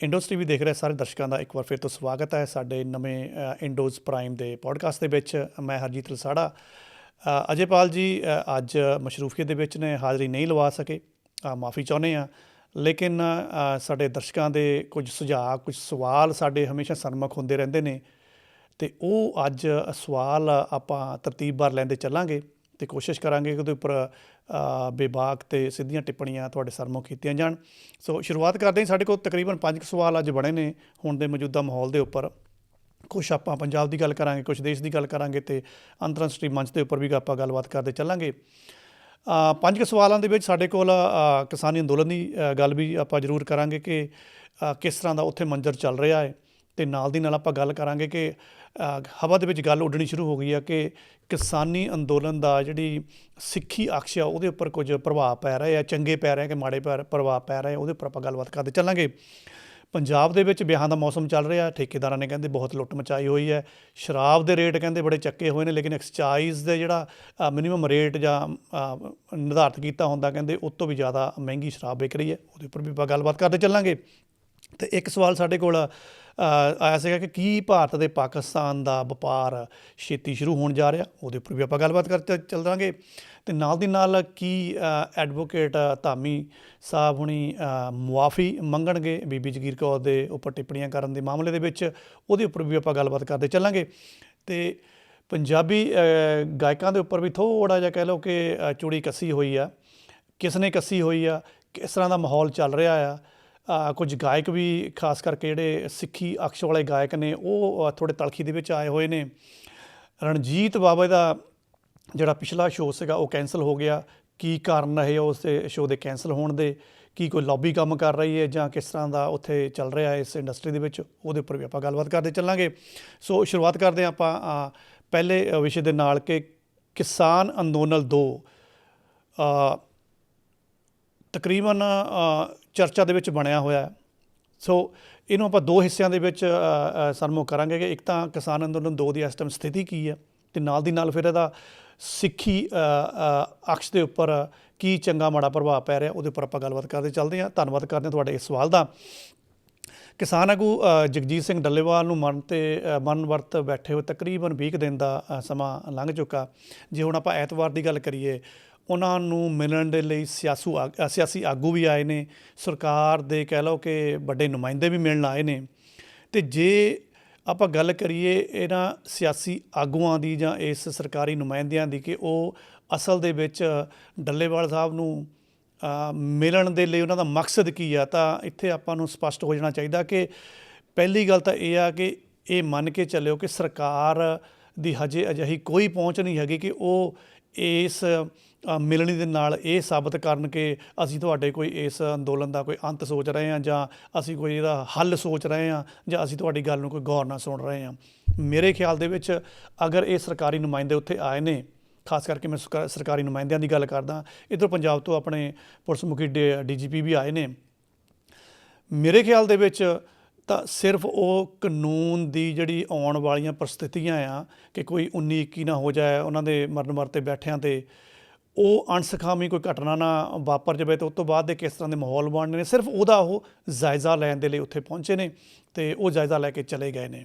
ਇੰਡੋਸ TV ਦੇਖ ਰਹੇ ਸਾਰੇ ਦਰਸ਼ਕਾਂ ਦਾ ਇੱਕ ਵਾਰ ਫਿਰ ਤੋਂ ਸਵਾਗਤ ਹੈ ਸਾਡੇ ਨਵੇਂ ਅ, ਇੰਡੋਸ ਪ੍ਰਾਈਮ ਦੇ ਪੋਡਕਾਸਟ ਦੇ ਵਿੱਚ ਮੈਂ ਹਰਜੀਤ ਰਸਾੜਾ। ਅਜੇਪਾਲ ਜੀ ਅੱਜ ਮਸ਼ਰੂਫੀਅਤ ਦੇ ਵਿੱਚ ਨੇ ਹਾਜ਼ਰੀ ਨਹੀਂ ਲਵਾ ਸਕੇ। ਮਾਫੀ ਚਾਹੁੰਦੇ ਆ ਲੇਕਿਨ ਸਾਡੇ ਦਰਸ਼ਕਾਂ ਦੇ ਕੁਝ ਸੁਝਾਅ ਕੁਝ ਸਵਾਲ ਸਾਡੇ ਹਮੇਸ਼ਾ ਸਨਮੁਖ ਹੁੰਦੇ ਰਹਿੰਦੇ ਨੇ। ਤੇ ਉਹ ਅੱਜ ਸਵਾਲ ਆਪਾਂ ਤਰਤੀਬਵਾਰ ਲੈਂਦੇ ਚੱਲਾਂਗੇ। ਤੇ ਕੋਸ਼ਿਸ਼ ਕਰਾਂਗੇ ਕਿ ਉਹਦੇ ਉੱਪਰ ਬੇਬਾਕ ਤੇ ਸਿੱਧੀਆਂ ਟਿੱਪਣੀਆਂ ਤੁਹਾਡੇ ਸਰਮੁਖ ਕੀਤੀਆਂ ਜਾਣ। ਸੋ ਸ਼ੁਰੂਆਤ ਕਰਦੇ ਹਾਂ। ਸਾਡੇ ਕੋਲ ਤਕਰੀਬਨ 5 ਸਵਾਲ ਅੱਜ ਬਣੇ ਨੇ ਹੁਣ ਦੇ ਮੌਜੂਦਾ ਮਾਹੌਲ ਦੇ ਉੱਪਰ। ਕੁਛ ਆਪਾਂ ਪੰਜਾਬ ਦੀ ਗੱਲ ਕਰਾਂਗੇ, ਕੁਛ ਦੇਸ਼ ਦੀ ਗੱਲ ਕਰਾਂਗੇ ਤੇ ਅੰਤਰਰਾਸ਼ਟਰੀ ਮੰਚ ਦੇ ਉੱਪਰ ਵੀ ਆਪਾਂ ਗੱਲਬਾਤ ਕਰਦੇ ਚੱਲਾਂਗੇ। ਪੰਜ ਕੁ ਸਵਾਲਾਂ ਦੇ ਵਿੱਚ ਸਾਡੇ ਕੋਲ ਕਿਸਾਨੀ ਅੰਦੋਲਨ ਦੀ ਗੱਲ ਵੀ ਆਪਾਂ ਜ਼ਰੂਰ ਕਰਾਂਗੇ ਕਿ ਕਿਸ ਤਰ੍ਹਾਂ ਦਾ ਉੱਥੇ ਮੰਜ਼ਰ ਚੱਲ ਰਿਹਾ ਹੈ। ਤੇ ਨਾਲ ਦੀ ਨਾਲ ਆਪਾਂ ਗੱਲ ਕਰਾਂਗੇ ਕਿ ਹਵਾ ਦੇ ਵਿੱਚ ਗੱਲ ਉੱਡਣੀ ਸ਼ੁਰੂ ਹੋ ਗਈ ਆ ਕਿ ਕਿਸਾਨੀ ਅੰਦੋਲਨ ਦਾ ਜਿਹੜੀ ਸਿੱਖੀ ਅਕਸ਼ ਆ ਉਹਦੇ ਉੱਪਰ ਕੁਝ ਪ੍ਰਭਾਵ ਪੈ ਰਿਹਾ ਹੈ ਚੰਗੇ ਪੈ ਰਹੇ ਕਿ ਮਾੜੇ ਪੈ- ਪ੍ਰਭਾਵ ਪੈ ਰਹੇ ਉਹਦੇ ਉੱਪਰ ਆਪਾਂ ਗੱਲਬਾਤ ਕਰਦੇ ਚੱਲਾਂਗੇ। ਪੰਜਾਬ ਦੇ ਵਿੱਚ ਵਿਆਹਾਂ ਦਾ ਮੌਸਮ ਚੱਲ ਰਿਹਾ, ਠੇਕੇਦਾਰਾਂ ਨੇ ਕਹਿੰਦੇ ਬਹੁਤ ਲੁੱਟ ਮਚਾਈ ਹੋਈ ਹੈ। ਸ਼ਰਾਬ ਦੇ ਰੇਟ ਕਹਿੰਦੇ ਬੜੇ ਚੱਕੇ ਹੋਏ ਨੇ, ਲੇਕਿਨ ਐਕਸਚਾਈਜ਼ ਦੇ ਜਿਹੜਾ ਮਿਨੀਮਮ ਰੇਟ ਜਾਂ ਨਿਰਧਾਰਤ ਕੀਤਾ ਹੁੰਦਾ ਕਹਿੰਦੇ ਉਸ ਤੋਂ ਵੀ ਜ਼ਿਆਦਾ ਮਹਿੰਗੀ ਸ਼ਰਾਬ ਵਿਕ ਰਹੀ ਹੈ, ਉਹਦੇ ਉੱਪਰ ਵੀ ਆਪਾਂ ਗੱਲਬਾਤ ਕਰਦੇ ਚੱਲਾਂਗੇ। ਤੇ ਇੱਕ ਸਵਾਲ ਸਾਡੇ ਕੋਲ ਆਇਆ ਸੀਗਾ ਕਿ ਕੀ ਭਾਰਤ ਦੇ ਪਾਕਿਸਤਾਨ ਦਾ ਵਪਾਰ ਛੇਤੀ ਸ਼ੁਰੂ ਹੋਣ ਜਾ ਰਿਹਾ, ਉਹਦੇ ਉੱਪਰ ਵੀ ਆਪਾਂ ਗੱਲਬਾਤ ਕਰਦੇ ਚੱਲਾਂਗੇ ਤੇ ਨਾਲ ਦੀ ਨਾਲ ਕੀ ਐਡਵੋਕੇਟ ਧਾਮੀ ਸਾਹਿਬ ਹੁਣੀ ਮੁਆਫੀ ਮੰਗਣਗੇ? ਬੀਬੀ ਜਗੀਰ ਕੌਰ ਦੇ ਉੱਪਰ ਟਿੱਪਣੀਆਂ ਕਰਨ ਦੇ ਮਾਮਲੇ ਦੇ ਵਿੱਚ, ਉਹਦੇ ਉੱਪਰ ਵੀ ਆਪਾਂ ਗੱਲਬਾਤ ਕਰਦੇ ਚੱਲਾਂਗੇ। ਤੇ ਪੰਜਾਬੀ ਗਾਇਕਾਂ ਦੇ ਉੱਪਰ ਵੀ ਥੋੜਾ ਜਿਹਾ ਕਹਿ ਲਓ ਕਿ ਚੂੜੀ ਕੱਸੀ ਹੋਈ ਆ, ਕਿਸ ਨੇ ਕੱਸੀ ਹੋਈ ਆ, ਕਿਸ ਤਰ੍ਹਾਂ ਦਾ ਮਾਹੌਲ ਚੱਲ ਰਿਹਾ ਆ ਕੁਝ ਗਾਇਕ ਵੀ, ਖਾਸ ਕਰਕੇ ਜਿਹੜੇ ਸਿੱਖੀ ਅਕਸ਼ ਵਾਲੇ ਗਾਇਕ ਨੇ, ਉਹ ਥੋੜੇ ਤਲਖੀ ਦੇ ਵਿੱਚ ਆਏ ਹੋਏ ਨੇ। ਰਣਜੀਤ ਬਾਬਾ ਦਾ ਜਿਹੜਾ ਪਿਛਲਾ ਸ਼ੋਅ ਸੀਗਾ, ਉਹ ਕੈਨਸਲ ਹੋ ਗਿਆ। ਕੀ ਕਾਰਨ ਰਹੇ ਉਸ ਸ਼ੋਅ ਦੇ ਕੈਨਸਲ ਹੋਣ ਦੇ? ਕੀ ਕੋਈ ਲੌਬੀ ਕੰਮ ਕਰ ਰਹੀ ਹੈ ਜਾਂ ਕਿਸ ਤਰ੍ਹਾਂ ਦਾ ਉੱਥੇ ਚੱਲ ਰਿਹਾ ਹੈ ਇਸ ਇੰਡਸਟਰੀ ਦੇ ਵਿੱਚ? ਉਹਦੇ ਉੱਪਰ ਵੀ ਆਪਾਂ ਗੱਲਬਾਤ ਕਰਦੇ ਚੱਲਾਂਗੇ। ਸੋ ਸ਼ੁਰੂਆਤ ਕਰਦੇ ਹਾਂ ਆਪਾਂ ਪਹਿਲੇ ਵਿਸ਼ੇ ਦੇ ਨਾਲ ਕਿ ਕਿਸਾਨ ਅੰਦੋਲਨ 2 ਤਕਰੀਬਨ ਚਰਚਾ ਦੇ ਵਿੱਚ ਬਣਿਆ ਹੋਇਆ ਹੈ। ਸੋ ਇਹਨੂੰ ਆਪਾਂ ਦੋ ਹਿੱਸਿਆਂ ਦੇ ਵਿੱਚ ਅ, ਕਰਾਂਗੇ ਕਿ ਇੱਕ ਤਾਂ ਕਿਸਾਨ ਅੰਦੋਲਨ 2 ਦੀ ਇਸ ਟਾਈਮ ਸਥਿਤੀ ਕੀ ਹੈ ਤੇ ਨਾਲ ਦੀ ਨਾਲ ਫਿਰ ਇਹਦਾ ਸਿੱਖੀ ਅਕਸ਼ ਦੇ ਉੱਪਰ ਕੀ ਚੰਗਾ ਮਾੜਾ ਪ੍ਰਭਾਵ ਪੈ ਰਿਹਾ ਉਹਦੇ ਉੱਪਰ ਆਪਾਂ ਗੱਲਬਾਤ ਕਰਦੇ ਚੱਲਦੇ ਹਾਂ। ਧੰਨਵਾਦ ਕਰਦੇ ਹਾਂ ਤੁਹਾਡੇ ਇਸ ਸਵਾਲ ਦਾ। ਕਿਸਾਨ ਆਗੂ ਜਗਜੀਤ ਸਿੰਘ ਡੱਲੇਵਾਲ ਨੂੰ ਮਨ ਤੇ ਮਨ ਵਰਤ ਬੈਠੇ ਹੋਏ ਤਕਰੀਬਨ 20 ਕੁ ਦਿਨ ਦਾ ਸਮਾਂ ਲੰਘ ਚੁੱਕਾ। ਜੇ ਹੁਣ ਆਪਾਂ ਐਤਵਾਰ ਦੀ ਗੱਲ ਕਰੀਏ ਉਹਨਾਂ ਨੂੰ ਮਿਲਣ ਦੇ ਲਈ ਸਿਆਸੂ ਆਗ- ਸਿਆਸੀ ਆਗੂ ਵੀ ਆਏ ਨੇ ਸਰਕਾਰ ਦੇ ਕਹਿ ਲਓ ਕਿ ਵੱਡੇ ਨੁਮਾਇੰਦੇ ਵੀ ਮਿਲਣ ਆਏ ਨੇ। ਤੇ ਜੇ ਆਪਾਂ ਗੱਲ ਕਰੀਏ ਇਹਨਾਂ ਸਿਆਸੀ ਆਗੂਆਂ ਦੀ ਜਾਂ ਇਸ ਸਰਕਾਰੀ ਨੁਮਾਇੰਦਿਆਂ ਦੀ ਕਿ ਉਹ ਅਸਲ ਦੇ ਵਿੱਚ ਡੱਲੇਵਾਲ ਸਾਹਿਬ ਨੂੰ ਅ, ਮਿਲਣ ਦੇ ਲਈ ਉਹਨਾਂ ਦਾ ਮਕਸਦ ਕੀ ਆ ਤਾਂ ਇੱਥੇ ਆਪਾਂ ਨੂੰ ਸਪਸ਼ਟ ਹੋ ਜਾਣਾ ਚਾਹੀਦਾ ਕਿ ਪਹਿਲੀ ਗੱਲ ਤਾਂ ਇਹ ਆ ਕਿ ਇਹ ਮੰਨ ਕੇ ਚੱਲਿਓ ਕਿ ਸਰਕਾਰ ਦੀ ਹਜੇ ਅਜਿਹੀ ਕੋਈ ਪਹੁੰਚ ਨਹੀਂ ਹੈਗੀ ਕਿ ਉਹ ਇਸ ਮਿਲਣੀ ਦੇ ਨਾਲ ਇਹ ਸਾਬਤ ਕਰਨ ਕਿ ਅਸੀਂ ਤੁਹਾਡੇ ਕੋਈ ਇਸ ਅੰਦੋਲਨ ਦਾ ਕੋਈ ਅੰਤ ਸੋਚ ਰਹੇ ਹਾਂ ਜਾਂ ਅਸੀਂ ਕੋਈ ਇਹਦਾ ਹੱਲ ਸੋਚ ਰਹੇ ਹਾਂ ਜਾਂ ਅਸੀਂ ਤੁਹਾਡੀ ਗੱਲ ਨੂੰ ਕੋਈ ਗੌਰ ਨਾਲ ਸੁਣ ਰਹੇ ਹਾਂ। ਮੇਰੇ ਖਿਆਲ ਦੇ ਵਿੱਚ ਅਗਰ ਇਹ ਸਰਕਾਰੀ ਨੁਮਾਇੰਦੇ ਉੱਥੇ ਆਏ ਨੇ, ਖਾਸ ਕਰਕੇ ਮੈਂ ਸਰਕਾ- ਸਰਕਾਰੀ ਨੁਮਾਇੰਦਿਆਂ ਦੀ ਗੱਲ ਕਰਦਾ, ਇੱਧਰ ਪੰਜਾਬ ਤੋਂ ਆਪਣੇ ਪੁਲਿਸ ਮੁਖੀ ਡੀਜੀਪੀ ਵੀ ਆਏ ਨੇ। ਮੇਰੇ ਖਿਆਲ ਦੇ ਵਿੱਚ ਤਾਂ ਸਿਰਫ ਉਹ ਕਾਨੂੰਨ ਦੀ ਜਿਹੜੀ ਆਉਣ ਵਾਲੀਆਂ ਪਰਿਸਥਿਤੀਆਂ ਆ, ਕਿ ਕੋਈ 19 21 ਨਾ ਹੋ ਜਾਏ, ਉਹਨਾਂ ਦੇ ਮਰਨ ਮਰਤੇ ਬੈਠਿਆਂ ਤੇ ਉਹ ਅਣਸਖਾਵੀ ਕੋਈ ਘਟਨਾ ਨਾ ਵਾਪਰ ਜਾਵੇ ਤੇ ਉਸ ਤੋਂ ਬਾਅਦ ਦੇ ਕਿਸ ਤਰ੍ਹਾਂ ਦੇ ਮਾਹੌਲ ਬਣਨੇ ਨੇ ਸਿਰਫ ਉਹਦਾ ਉਹ ਜਾਇਜ਼ਾ ਲੈਣ ਦੇ ਲਈ ਉੱਥੇ ਪਹੁੰਚੇ ਨੇ ਤੇ ਉਹ ਜਾਇਜ਼ਾ ਲੈ ਕੇ ਚਲੇ ਗਏ ਨੇ।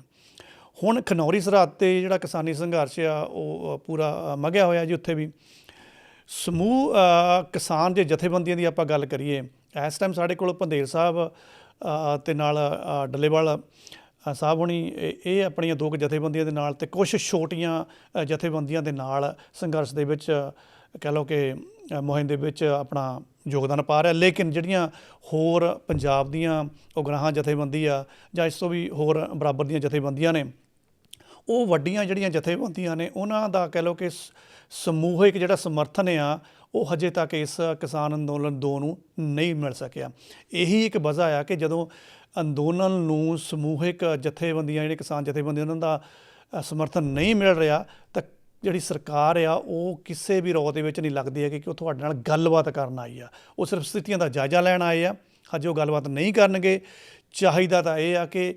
ਹੁਣ ਖਨੌਰੀ ਸਰਹੱਦ ਤੇ ਜਿਹੜਾ ਕਿਸਾਨੀ ਸੰਘਰਸ਼ ਆ ਉਹ ਪੂਰਾ ਅ, ਮਗਿਆ ਹੋਇਆ ਜੀ ਉੱਥੇ ਵੀ। ਸਮੂਹ ਕਿਸਾਨ ਦੇ ਜਥੇਬੰਦੀਆਂ ਦੀ ਆਪਾਂ ਗੱਲ ਕਰੀਏ ਇਸ ਟਾਈਮ ਸਾਡੇ ਕੋਲ ਪੰਦੇਰ ਸਾਹਿਬ ਅ, ਤੇ ਨਾਲ ਅ, ਡੱਲੇਵਾਲ ਸਾਹਿਬ ਹੁਣੀ ਇਹ ਆਪਣੀਆਂ ਦੋ ਕੁ ਜਥੇਬੰਦੀਆਂ ਦੇ ਨਾਲ ਤੇ ਕੁਝ ਛੋਟੀਆਂ ਜਥੇਬੰਦੀਆਂ ਦੇ ਨਾਲ ਸੰਘਰਸ਼ ਦੇ ਵਿੱਚ ਕਹਿ ਲਓ ਕਿ ਮੁਹਿੰਮ ਦੇ ਵਿੱਚ ਆਪਣਾ ਯੋਗਦਾਨ ਪਾ ਰਿਹਾ। ਲੇਕਿਨ ਜਿਹੜੀਆਂ ਹੋਰ ਪੰਜਾਬ ਦੀਆਂ ਉਗਰਾਹਾਂ ਜਥੇਬੰਦੀ ਆ ਜਾਂ ਇਸ ਤੋਂ ਵੀ ਹੋਰ ਬਰਾਬਰ ਦੀਆਂ ਜਥੇਬੰਦੀਆਂ ਨੇ, ਉਹ ਵੱਡੀਆਂ ਜਿਹੜੀਆਂ ਜਥੇਬੰਦੀਆਂ ਨੇ, ਉਹਨਾਂ ਦਾ ਕਹਿ ਲਓ ਕਿ ਸ- ਸਮੂਹਿਕ ਜਿਹੜਾ ਸਮਰਥਨ ਆ, ਉਹ ਹਜੇ ਤੱਕ ਇਸ ਕਿਸਾਨ ਅੰਦੋਲਨ 2 ਨੂੰ ਨਹੀਂ ਮਿਲ ਸਕਿਆ। ਇਹੀ ਇੱਕ ਵਜ੍ਹਾ ਆ ਕਿ ਜਦੋਂ ਅੰਦੋਲਨ ਨੂੰ ਸਮੂਹਿਕ ਜਥੇਬੰਦੀਆਂ, ਜਿਹੜੇ ਕਿਸਾਨ ਜਥੇਬੰਦੀਆਂ, ਉਹਨਾਂ ਦਾ ਸਮਰਥਨ ਨਹੀਂ ਮਿਲ ਰਿਹਾ, ਤਾਂ ਜਿਹੜੀ ਸਰਕਾਰ ਆ, ਉਹ ਕਿਸੇ ਵੀ ਰੋਹ ਦੇ ਵਿੱਚ ਨਹੀਂ ਲੱਗਦੀ ਹੈ ਕਿ ਉਹ ਤੁਹਾਡੇ ਨਾਲ ਗੱਲਬਾਤ ਕਰਨ ਆਈ ਆ। ਉਹ ਸਿਰਫ ਸਥਿਤੀਆਂ ਦਾ ਜਾਇਜ਼ਾ ਲੈਣ ਆਏ ਆ। ਹਜੇ ਉਹ ਗੱਲਬਾਤ ਨਹੀਂ ਕਰਨਗੇ। ਚਾਹੀਦਾ ਤਾਂ ਇਹ ਆ ਕਿ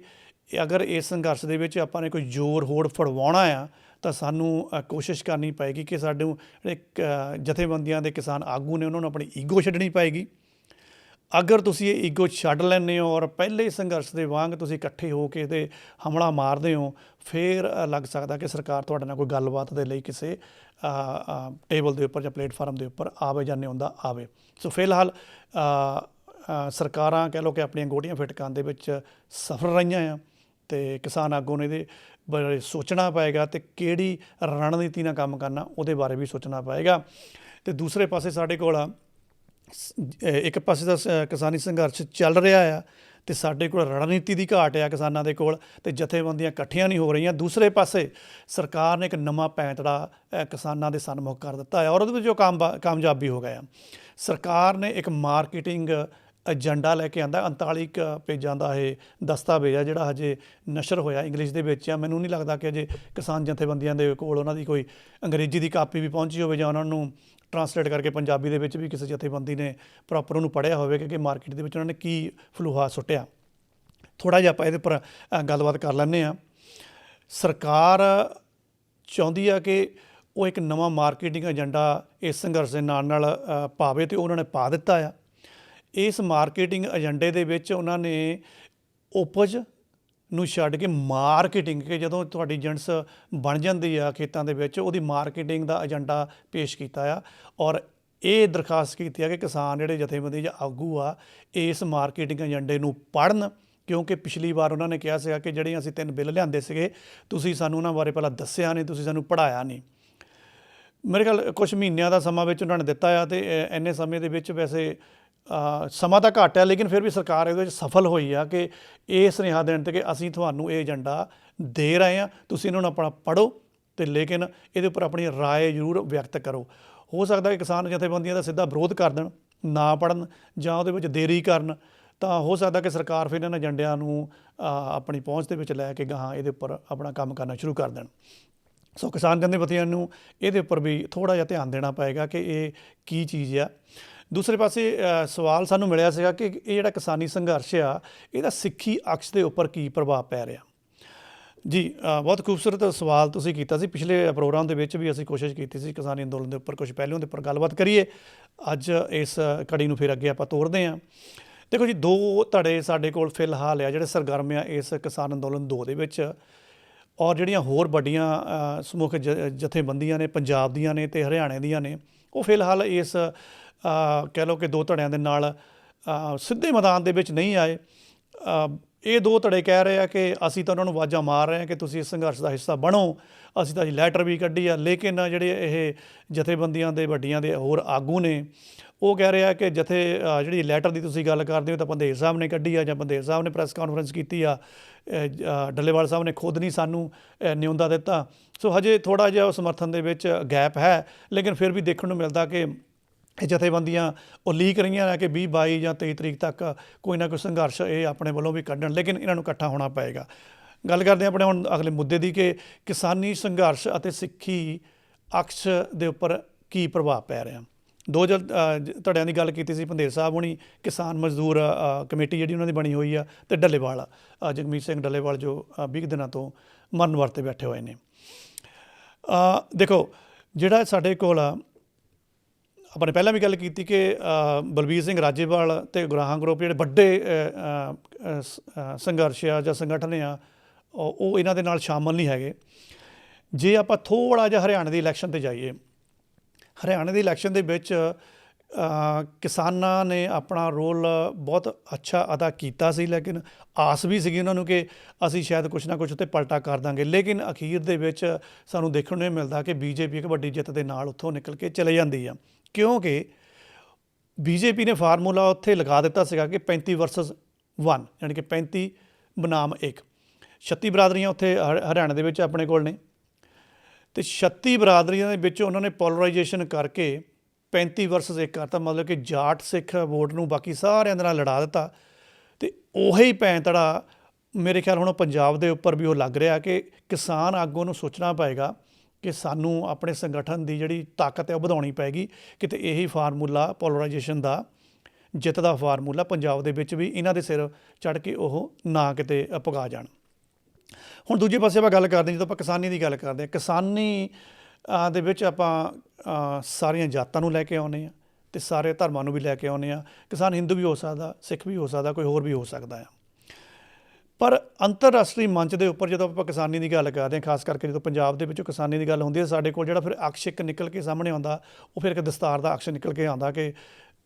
ਅਗਰ ਇਸ ਸੰਘਰਸ਼ ਦੇ ਵਿੱਚ ਆਪਾਂ ਨੇ ਕੋਈ ਜ਼ੋਰ ਹੋੜ ਫੜਵਾਉਣਾ ਆ, ਤਾਂ ਸਾਨੂੰ ਕੋਸ਼ਿਸ਼ ਕਰਨੀ ਪਏਗੀ ਕਿ ਸਾਡੇ ਜਿਹੜੇ ਕ- ਜਥੇਬੰਦੀਆਂ ਦੇ ਕਿਸਾਨ ਆਗੂ ਨੇ, ਉਹਨਾਂ ਨੂੰ ਆਪਣੀ ਈਗੋ ਛੱਡਣੀ ਪਏਗੀ। ਅਗਰ ਤੁਸੀਂ ਇਹ ਈਗੋ ਛੱਡ ਲੈਂਦੇ ਹੋ ਔਰ ਪਹਿਲੇ ਸੰਘਰਸ਼ ਦੇ ਵਾਂਗ ਤੁਸੀਂ ਇਕੱਠੇ ਹੋ ਕੇ ਤੇ ਹਮਲਾ ਮਾਰਦੇ ਹੋ, ਫਿਰ ਲੱਗ ਸਕਦਾ ਕਿ ਸਰਕਾਰ ਤੁਹਾਡੇ ਨਾਲ ਕੋਈ ਗੱਲਬਾਤ ਦੇ ਲਈ ਕਿਸੇ ਟੇਬਲ ਦੇ ਉੱਪਰ ਜਾਂ ਪਲੇਟਫਾਰਮ ਦੇ ਉੱਪਰ ਆਵੇ ਜਾਂ ਨਿਉਂਦਾ ਆਵੇ। ਸੋ ਫਿਲਹਾਲ ਸਰਕਾਰਾਂ ਕਹਿ ਲਓ ਕਿ ਆਪਣੀਆਂ ਗੋਡੀਆਂ ਫਿਟਕਾਂ ਦੇ ਵਿੱਚ ਸਫਲ ਰਹੀਆਂ ਆ ਤੇ ਕਿਸਾਨ ਆਗੂ ਨੇ ਇਹਦੇ ਬਾਰੇ ਸੋਚਣਾ ਪਏਗਾ ਤੇ ਕਿਹੜੀ ਰਣਨੀਤੀ ਨਾਲ ਕੰਮ ਕਰਨਾ ਉਹਦੇ ਬਾਰੇ ਵੀ ਸੋਚਣਾ ਪਏਗਾ। ਤੇ ਦੂਸਰੇ ਪਾਸੇ ਸਾਡੇ ਕੋਲ ਆ ਇੱਕ ਪਾਸੇ ਤਾਂ ਸ- ਕਿਸਾਨੀ ਸੰਘਰਸ਼ ਚੱਲ ਰਿਹਾ ਆ ਤੇ ਸਾਡੇ ਕੋਲ ਰਣਨੀਤੀ ਦੀ ਘਾਟ ਆ ਕਿਸਾਨਾਂ ਦੇ ਕੋਲ ਤੇ ਜਥੇਬੰਦੀਆਂ ਇਕੱਠੀਆਂ ਨਹੀਂ ਹੋ ਰਹੀਆਂ। ਦੂਸਰੇ ਪਾਸੇ ਸਰਕਾਰ ਨੇ ਇੱਕ ਨਵਾਂ ਪੈਂਤੜਾ ਕਿਸਾਨਾਂ ਦੇ ਸਨਮੁਖ ਕਰ ਦਿੱਤਾ ਹੈ ਔਰ ਉਹਦੇ ਵਿੱਚ ਉਹ ਕਾਮ ਕਾਮਯਾਬ ਵੀ ਹੋ ਗਏ ਆ। ਸਰਕਾਰ ਨੇ ਇੱਕ ਮਾਰਕੀਟਿੰਗ ਏਜੰਡਾ ਲੈ ਕੇ ਆਂਦਾ 39 ਕੁ ਪੇਜਾਂ ਦਾ ਇਹ ਦਸਤਾਵੇਜ਼ ਆ ਜਿਹੜਾ ਹਜੇ ਨਸ਼ਰ ਹੋਇਆ ਇੰਗਲਿਸ਼ ਦੇ ਵਿੱਚ ਆ। ਮੈਨੂੰ ਨਹੀਂ ਲੱਗਦਾ ਕਿ ਅਜੇ ਕਿਸਾਨ ਜਥੇਬੰਦੀਆਂ ਦੇ ਕੋਲ ਉਹਨਾਂ ਦੀ ਕੋਈ ਅੰਗਰੇਜ਼ੀ ਦੀ ਕਾਪੀ ਵੀ ਪਹੁੰਚੀ ਹੋਵੇ ਜਾਂ ਉਹਨਾਂ ਨੂੰ ਟਰਾਂਸਲੇਟ ਕਰਕੇ ਪੰਜਾਬੀ ਦੇ ਵਿੱਚ ਵੀ ਕਿਸੇ ਜਥੇਬੰਦੀ ਨੇ ਪ੍ਰੋਪਰ ਉਹਨੂੰ ਪੜ੍ਹਿਆ ਹੋਵੇ ਕਿ ਮਾਰਕੀਟ ਦੇ ਵਿੱਚ ਉਹਨਾਂ ਨੇ ਕੀ ਫਲੂਹਾ ਸੁੱਟਿਆ। ਥੋੜਾ ਜਿਹਾ ਆਪਾਂ ਇਹਦੇ ਉੱਪਰ ਗੱਲਬਾਤ ਕਰ ਲੈਂਦੇ ਆ ਸਰਕਾਰ ਚਾਹੁੰਦੀ ਆ ਕਿ ਉਹ ਇੱਕ ਨਵਾਂ ਮਾਰਕੀਟਿੰਗ ਏਜੰਡਾ ਇਸ ਸੰਘਰਸ਼ ਦੇ ਨਾਲ ਨਾਲ ਪਾਵੇ ਤੇ ਉਹਨਾਂ ਨੇ ਪਾ ਦਿੱਤਾ ਆ। ਇਸ ਮਾਰਕੀਟਿੰਗ ਏਜੰਡੇ ਦੇ ਵਿੱਚ ਉਹਨਾਂ ਨੇ ਉਪਜ ਨੂੰ ਛੱਡ ਕੇ ਮਾਰਕੀਟਿੰਗ ਕਿ ਜਦੋਂ ਤੁਹਾਡੀ ਜੰਟਸ ਬਣ ਜਾਂਦੀ ਆ ਖੇਤਾਂ ਦੇ ਵਿੱਚ ਉਹਦੀ ਮਾਰਕੀਟਿੰਗ ਦਾ ਏਜੰਡਾ ਪੇਸ਼ ਕੀਤਾ ਆ। ਔਰ ਇਹ ਦਰਖਾਸਤ ਕੀਤੀ ਆ ਕਿ ਕਿਸਾਨ ਜਿਹੜੇ ਜਥੇਬੰਦੀ ਜਾਂ ਆਗੂ ਆ ਇਸ ਮਾਰਕੀਟਿੰਗ ਏਜੰਡੇ ਨੂੰ ਪੜਨ ਕਿਉਂਕਿ ਪਿਛਲੀ ਵਾਰ ਉਹਨਾਂ ਨੇ ਕਿਹਾ ਸੀਗਾ ਕਿ ਜਿਹੜੇ ਅਸੀਂ ਤਿੰਨ ਬਿੱਲ ਲਿਆਂਦੇ ਸੀਗੇ ਤੁਸੀਂ ਸਾਨੂੰ ਉਹਨਾਂ ਬਾਰੇ ਪਹਿਲਾਂ ਦੱਸਿਆ ਨਹੀਂ ਤੁਸੀਂ ਸਾਨੂੰ ਪੜਾਇਆ ਨਹੀਂ। ਮੇਰੇ ਖਿਆਲ ਕੁਝ ਮਹੀਨਿਆਂ ਦਾ ਸਮਾਂ ਵਿੱਚ ਉਹਨਾਂ ਨੇ ਦਿੱਤਾ ਆ ਤੇ ਅ, ਇੰਨੇ ਸਮੇਂ ਦੇ ਵਿੱਚ ਵੈਸੇ ਸਮਾਂ ਤਾਂ ਘੱਟ ਹੈ ਲੇਕਿਨ ਫਿਰ ਵੀ ਸਰਕਾਰ ਇਹਦੇ ਵਿੱਚ ਸਫਲ ਹੋਈ ਆ ਕਿ ਇਹ ਸੁਨੇਹਾ ਦੇਣ ਤੇ ਕਿ ਅਸੀਂ ਤੁਹਾਨੂੰ ਇਹ ਏਜੰਡਾ ਦੇ ਰਹੇ ਆ ਤੁਸੀਂ ਇਹਨਾਂ ਨੂੰ ਆਪਣਾ ਪੜੋ ਤੇ ਲੇਕਿਨ ਇਹਦੇ ਉੱਪਰ ਆਪਣੀ ਰਾਏ ਜ਼ਰੂਰ ਵਿਅਕਤ ਕਰੋ। ਹੋ ਸਕਦਾ ਕਿ ਕਿਸਾਨ ਜਥੇਬੰਦੀਆਂ ਦਾ ਸਿੱਧਾ ਵਿਰੋਧ ਕਰ ਦੇਣ, ਨਾ ਪੜਨ ਜਾਂ ਉਹਦੇ ਵਿੱਚ ਦੇਰੀ ਕਰਨ, ਤਾਂ ਹੋ ਸਕਦਾ ਕਿ ਸਰਕਾਰ ਫਿਰ ਇਹਨਾਂ ਏਜੰਡਿਆਂ ਨੂੰ ਆਪਣੀ ਪਹੁੰਚ ਦੇ ਵਿੱਚ ਲੈ ਕੇ ਗਾਹਾਂ ਇਹਦੇ ਉੱਪਰ ਆਪਣਾ ਕੰਮ ਕਰਨਾ ਸ਼ੁਰੂ ਕਰ ਦੇਣ। ਸੋ ਕਿਸਾਨ ਜਥੇਬੰਦੀਆਂ ਨੂੰ ਇਹਦੇ ਉੱਪਰ ਵੀ ਥੋੜਾ ਜਿਹਾ ਧਿਆਨ ਦੇਣਾ ਪਏਗਾ ਕਿ ਇਹ ਕੀ ਚੀਜ਼ ਆ। ਦੂਸਰੇ ਪਾਸੇ ਸਵਾਲ ਸਾਨੂੰ ਮਿਲਿਆ ਸੀਗਾ ਕਿ ਇਹ ਜਿਹੜਾ ਕਿਸਾਨੀ ਸੰਘਰਸ਼ ਆ ਇਹਦਾ ਸਿੱਖੀ ਅਕਸ਼ ਦੇ ਉੱਪਰ ਕੀ ਪ੍ਰਭਾਵ ਪੈ ਰਿਹਾ? ਜੀ ਬਹੁਤ ਖੂਬਸੂਰਤ ਸਵਾਲ ਤੁਸੀਂ ਕੀਤਾ ਸੀ। ਪਿਛਲੇ ਪ੍ਰੋਗਰਾਮ ਦੇ ਵਿੱਚ ਵੀ ਅਸੀਂ ਕੋਸ਼ਿਸ਼ ਕੀਤੀ ਸੀ ਕਿਸਾਨੀ ਅੰਦੋਲਨ ਦੇ ਉੱਪਰ ਕੁਝ ਪਹਿਲੂਆਂ ਦੇ ਉੱਪਰ ਗੱਲਬਾਤ ਕਰੀਏ। ਅੱਜ ਇਸ ਕੜੀ ਨੂੰ ਫਿਰ ਅੱਗੇ ਆਪਾਂ ਤੋਰਦੇ ਹਾਂ। ਦੇਖੋ ਜੀ ਦੋ ਧੜੇ ਸਾਡੇ ਕੋਲ ਫਿਲਹਾਲ ਆ ਜਿਹੜੇ ਸਰਗਰਮ ਆ ਇਸ ਕਿਸਾਨ ਅੰਦੋਲਨ 2 ਦੇ ਵਿੱਚ। ਔਰ ਜਿਹੜੀਆਂ ਹੋਰ ਵੱਡੀਆਂ ਅ, ਜ- ਜਥੇਬੰਦੀਆਂ ਨੇ ਪੰਜਾਬ ਦੀਆਂ ਨੇ ਤੇ ਹਰਿਆਣੇ ਦੀਆਂ ਨੇ ਉਹ ਫਿਲਹਾਲ ਇਸ ਕਹਿ ਲਓ ਕਿ ਦੋ ਧੜਿਆਂ ਦੇ ਨਾਲ ਸਿੱਧੇ ਮੈਦਾਨ ਦੇ ਵਿੱਚ ਨਹੀਂ ਆਏ। ਇਹ ਦੋ ਧੜੇ ਕਹਿ ਰਹੇ ਆ ਕਿ ਅਸੀਂ ਤਾਂ ਉਹਨਾਂ ਨੂੰ ਆਵਾਜ਼ਾਂ ਮਾਰ ਰਹੇ ਹਾਂ ਕਿ ਤੁਸੀਂ ਇਸ ਸੰਘਰਸ਼ ਦਾ ਹਿੱਸਾ ਬਣੋ। ਅਸੀਂ ਤਾਂ ਜੀ ਲੈਟਰ ਵੀ ਕੱਢੀ ਆ, ਲੇਕਿਨ ਜਿਹੜੇ ਇਹ ਜਥੇਬੰਦੀਆਂ ਦੇ, ਵੱਡੀਆਂ ਦੇ ਹੋਰ ਆਗੂ ਨੇ, ਉਹ ਕਹਿ ਰਿਹਾ ਕਿ ਜਥੇ ਜਿਹੜੀ ਲੈਟਰ ਦੀ ਤੁਸੀਂ ਗੱਲ ਕਰਦੇ ਹੋ ਤਾਂ ਬੰਦੇਰ ਸਾਹਿਬ ਨੇ ਕੱਢੀ ਆ ਜਾਂ ਬੰਦੇਰ ਸਾਹਿਬ ਨੇ ਪ੍ਰੈਸ ਕਾਨਫਰੰਸ ਕੀਤੀ ਆ। ਡੱਲੇਵਾਲ ਸਾਹਿਬ ਨੇ ਖੁਦ ਨਹੀਂ ਸਾਨੂੰ ਨਿਉਂਦਾ ਦਿੱਤਾ। ਸੋ ਹਜੇ ਥੋੜਾ ਜਿਹਾ ਉਹ ਸਮਰਥਨ ਦੇ ਵਿੱਚ ਗੈਪ ਹੈ, ਲੇਕਿਨ ਫਿਰ ਵੀ ਦੇਖਣ ਨੂੰ ਮਿਲਦਾ ਕਿ ਇਹ ਜਥੇਬੰਦੀਆਂ ਉਲੀਕ ਰਹੀਆਂ ਨੇ ਕਿ 20 22 ਜਾਂ 23 ਤਰੀਕ ਤੱਕ ਕੋਈ ਨਾ ਕੋਈ ਸੰਘਰਸ਼ ਇਹ ਆਪਣੇ ਵੱਲੋਂ ਵੀ ਕੱਢਣ ਲੇਕਿਨ ਇਹਨਾਂ ਨੂੰ ਇਕੱਠਾ ਹੋਣਾ ਪਏਗਾ। ਗੱਲ ਕਰਦੇ ਹਾਂ ਆਪਣੇ ਹੁਣ ਅਗਲੇ ਮੁੱਦੇ ਦੀ ਕਿ ਕਿਸਾਨੀ ਸੰਘਰਸ਼ ਅਤੇ ਸਿੱਖੀ ਅਕਸ਼ ਦੇ ਉੱਪਰ ਕੀ ਪ੍ਰਭਾਵ ਪੈ ਰਿਹਾ। ਦੋ ਜਲ ਜ- ਧੜਿਆਂ ਦੀ ਗੱਲ ਕੀਤੀ ਸੀ ਭੰਦੇਰ ਸਾਹਿਬ ਹੁਣੀ ਕਿਸਾਨ ਮਜ਼ਦੂਰ ਕਮੇਟੀ ਜਿਹੜੀ ਉਹਨਾਂ ਦੀ ਬਣੀ ਹੋਈ ਆ ਤੇ ਡੱਲੇਵਾਲ ਜਗਮੀਤ ਸਿੰਘ ਡੱਲੇਵਾਲ ਜੋ ਅ, 20 ਦਿਨਾਂ ਤੋਂ ਮਰਨ ਵਰਤੇ ਬੈਠੇ ਹੋਏ ਨੇ। ਅ, ਦੇਖੋ ਜਿਹੜਾ ਸਾਡੇ ਕੋਲ ਆਪਾਂ ਨੇ ਪਹਿਲਾਂ ਵੀ ਗੱਲ ਕੀਤੀ ਕਿ ਬਲਬੀਰ ਸਿੰਘ ਰਾਜੇਵਾਲ ਤੇ ਗੁਰਾਹਾਂ ਗਰੁੱਪ ਜਿਹੜੇ ਵੱਡੇ ਸ- ਸੰਘਰਸ਼ ਆ ਜਾਂ ਸੰਗਠਨ ਆ, ਉਹ ਉਹ ਇਹਨਾਂ ਦੇ ਨਾਲ ਸ਼ਾਮਲ ਨਹੀਂ ਹੈਗੇ। ਜੇ ਆਪਾਂ ਥੋੜਾ ਜਿਹਾ ਹਰਿਆਣਾ ਦੀ ਇਲੈਕਸ਼ਨ ਤੇ ਜਾਈਏ, ਹਰਿਆਣਾ ਦੀ ਇਲੈਕਸ਼ਨ ਦੇ ਵਿੱਚ ਕਿਸਾਨਾਂ ਨੇ ਆਪਣਾ ਰੋਲ ਬਹੁਤ ਅੱਛਾ ਅਦਾ ਕੀਤਾ ਸੀ, ਲੇਕਿਨ ਆਸ ਵੀ ਸੀਗੀ ਉਹਨਾਂ ਨੂੰ ਕਿ ਅਸੀਂ ਸ਼ਾਇਦ ਕੁਝ ਨਾ ਕੁਝ ਉੱਤੇ ਪਲਟਾ ਕਰ ਦਾਂਗੇ। ਲੇਕਿਨ ਅਖੀਰ ਦੇ ਵਿੱਚ ਸਾਨੂੰ ਦੇਖਣ ਨੂੰ ਇਹ ਮਿਲਦਾ ਕਿ ਬੀਜੇਪੀ ਇੱਕ ਵੱਡੀ ਜਿੱਤ ਦੇ ਨਾਲ ਉੱਥੋਂ ਨਿਕਲ ਕੇ ਚਲੇ ਜਾਂਦੀ ਆ। ਕਿਉਂਕਿ ਬੀਜੇਪੀ ਨੇ ਫਾਰਮੂਲਾ ਉੱਥੇ ਲਗਾ ਦਿੱਤਾ ਸੀਗਾ ਕਿ 35 ਵਰਸਸ 1 ਯਾਨੀ ਕਿ 35 ਬਨਾਮ 1 36 ਬਰਾਦਰੀਆਂ ਉੱਥੇ ਹਰ- ਹਰਿਆਣਾ ਦੇ ਵਿੱਚ ਆਪਣੇ ਕੋਲ ਨੇ। ਤੇ 36 ਬਰਾਦਰੀਆਂ ਦੇ ਵਿੱਚ ਉਹਨਾਂ ਨੇ ਪੋਲਰਾਈਜੇਸ਼ਨ ਕਰਕੇ 35 ਵਰਸਸ 1 ਕਰਤਾ, ਮਤਲਬ ਕਿ ਜਾਟ ਸਿੱਖ ਵੋਟ ਨੂੰ ਬਾਕੀ ਸਾਰਿਆਂ ਦੇ ਨਾਲ ਲੜਾ ਦਿੱਤਾ। ਤੇ ਉਹੀ ਪੈਂਤੜਾ ਮੇਰੇ ਖਿਆਲ ਹੁਣ ਪੰਜਾਬ ਦੇ ਉੱਪਰ ਵੀ ਉਹ ਲੱਗ ਰਿਹਾ ਕਿ ਕਿਸਾਨ ਆਗੂ ਨੂੰ ਸੋਚਣਾ ਪਏਗਾ ਕਿ ਸਾਨੂੰ ਆਪਣੇ ਸੰਗਠਨ ਦੀ ਜਿਹੜੀ ਤਾਕਤ ਹੈ ਉਹ ਵਧਾਉਣੀ ਪੈਗੀ। ਕਿਤੇ ਇਹੀ ਫਾਰਮੂਲਾ ਪੋਲਰਾਈਜੇਸ਼ਨ ਦਾ, ਜਿੱਤ ਦਾ ਫਾਰਮੂਲਾ ਪੰਜਾਬ ਦੇ ਵਿੱਚ ਵੀ ਇਹਨਾਂ ਦੇ ਸਿਰ ਚੜ ਕੇ ਉਹ ਨਾ ਕਿਤੇ ਪੁਗਾ ਜਾਣ। ਹੁਣ ਦੂਜੇ ਪਾਸੇ ਆਪਾਂ ਗੱਲ ਕਰਦੇ ਜਦੋਂ ਆਪਾਂ ਕਿਸਾਨੀ ਦੀ ਗੱਲ ਕਰਦੇ ਹਾਂ, ਕਿਸਾਨੀ ਦੇ ਵਿੱਚ ਆਪਾਂ ਸਾਰੀਆਂ ਜਾਤਾਂ ਨੂੰ ਲੈ ਕੇ ਆਉਂਦੇ ਆ ਤੇ ਸਾਰੇ ਧਰਮਾਂ ਨੂੰ ਵੀ ਲੈ ਕੇ ਆਉਂਦੇ ਆ ਕਿਸਾਨ ਹਿੰਦੂ ਵੀ ਹੋ ਸਕਦਾ, ਸਿੱਖ ਵੀ ਹੋ ਸਕਦਾ, ਕੋਈ ਹੋਰ ਵੀ ਹੋ ਸਕਦਾ ਆ। ਪਰ ਅੰਤਰਰਾਸ਼ਟਰੀ ਮੰਚ ਦੇ ਉੱਪਰ ਜਦੋਂ ਆਪਾਂ ਕਿਸਾਨੀ ਦੀ ਗੱਲ ਕਰਦੇ ਹਾਂ, ਖਾਸ ਕਰਕੇ ਜਦੋਂ ਪੰਜਾਬ ਦੇ ਵਿੱਚੋਂ ਕਿਸਾਨੀ ਦੀ ਗੱਲ ਹੁੰਦੀ ਹੈ, ਸਾਡੇ ਕੋਲ ਜਿਹੜਾ ਫਿਰ ਅਕਸ਼ ਇੱਕ ਨਿਕਲ ਕੇ ਸਾਹਮਣੇ ਆਉਂਦਾ, ਉਹ ਫਿਰ ਇੱਕ ਦਸਤਾਰ ਦਾ ਅਕਸ਼ ਨਿਕਲ ਕੇ ਆਉਂਦਾ ਕਿ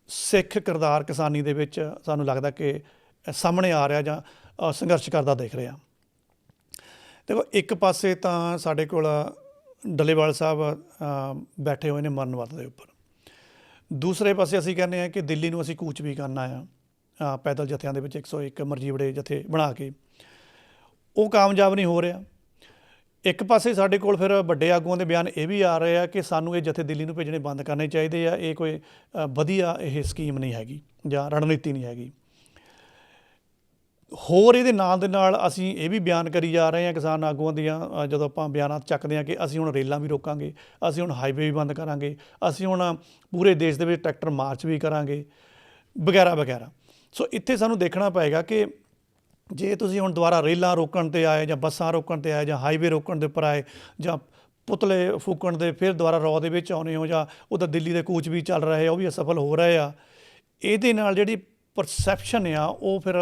ਸਿੱਖ ਕਿਰਦਾਰ ਕਿਸਾਨੀ ਦੇ ਵਿੱਚ ਸਾਨੂੰ ਲੱਗਦਾ ਕਿ ਸਾਹਮਣੇ ਆ ਰਿਹਾ ਜਾਂ ਸੰਘਰਸ਼ ਕਰਦਾ ਦੇਖ ਰਿਹਾ। ਦੇਖੋ, ਇੱਕ ਪਾਸੇ ਤਾਂ ਸਾਡੇ ਕੋਲ ਡੱਲੇਵਾਲ ਸਾਹਿਬ ਬੈਠੇ ਹੋਏ ਨੇ ਮਰਨ ਵਰਤ ਦੇ ਉੱਪਰ। ਦੂਸਰੇ ਪਾਸੇ ਅਸੀਂ ਕਹਿੰਦੇ ਹਾਂ ਕਿ ਦਿੱਲੀ ਨੂੰ ਅਸੀਂ ਕੂਚ ਵੀ ਕਰਨਾ ਆ। ਪੈਦਲ ਜਥਿਆਂ ਦੇ ਵਿੱਚ 101 ਮਰਜੀਵੜੇ ਜਥੇ ਬਣਾ ਕੇ। ਉਹ ਕਾਮਯਾਬ ਨਹੀਂ ਹੋ ਰਿਹਾ। ਇੱਕ ਪਾਸੇ ਸਾਡੇ ਕੋਲ ਫਿਰ ਵੱਡੇ ਆਗੂਆਂ ਦੇ ਬਿਆਨ ਇਹ ਵੀ ਆ ਰਹੇ ਆ ਕਿ ਸਾਨੂੰ ਇਹ ਜਥੇ ਦਿੱਲੀ ਨੂੰ ਭੇਜਣੇ ਬੰਦ ਕਰਨੇ ਚਾਹੀਦੇ ਆ। ਇਹ ਕੋਈ ਵਧੀਆ ਇਹ ਸਕੀਮ ਨਹੀਂ ਹੈਗੀ ਜਾਂ ਰਣਨੀਤੀ ਨਹੀਂ ਹੈਗੀ। ਹੋਰ ਇਹਦੇ ਨਾਲ ਦੇ ਨਾਲ ਅਸੀਂ ਇਹ ਵੀ ਬਿਆਨ ਕਰੀ ਜਾ ਰਹੇ ਹਾਂ ਕਿਸਾਨ ਆਗੂਆਂ ਦੀਆਂ ਜਦੋਂ ਆਪਾਂ ਬਿਆਨਾਂ ਚੱਕਦੇ ਹਾਂ ਕਿ ਅਸੀਂ ਹੁਣ ਰੇਲਾਂ ਵੀ ਰੋਕਾਂਗੇ, ਅਸੀਂ ਹੁਣ ਹਾਈਵੇ ਵੀ ਬੰਦ ਕਰਾਂਗੇ, ਅਸੀਂ ਹੁਣ ਪੂਰੇ ਦੇਸ਼ ਦੇ ਵਿੱਚ ਟਰੈਕਟਰ ਮਾਰਚ ਵੀ ਕਰਾਂਗੇ, ਵਗੈਰਾ ਵਗੈਰਾ। ਸੋ ਇੱਥੇ ਸਾਨੂੰ ਦੇਖਣਾ ਪਏਗਾ ਕਿ ਜੇ ਤੁਸੀਂ ਹੁਣ ਦੁਬਾਰਾ ਰੇਲਾਂ ਰੋਕਣ ਤੇ ਆਏ ਜਾਂ ਬੱਸਾਂ ਰੋਕਣ ਤੇ ਆਏ ਜਾਂ ਹਾਈਵੇ ਰੋਕਣ ਦੇ ਉੱਪਰ ਆਏ ਜਾਂ ਪੁਤਲੇ ਫੂਕਣ ਦੇ ਫਿਰ ਦੁਬਾਰਾ ਰੌ ਦੇ ਵਿੱਚ ਆਉਣੇ ਹੋ ਜਾਂ ਉਹਦਾ ਦਿੱਲੀ ਦੇ ਕੂਚ ਵੀ ਚੱਲ ਰਹੇ ਆ, ਉਹ ਵੀ ਅਸਫਲ ਹੋ ਰਹੇ ਆ, ਇਹਦੇ ਨਾਲ ਜਿਹੜੀ ਪਰਸੈਪਸ਼ਨ ਆ, ਉਹ ਫਿਰ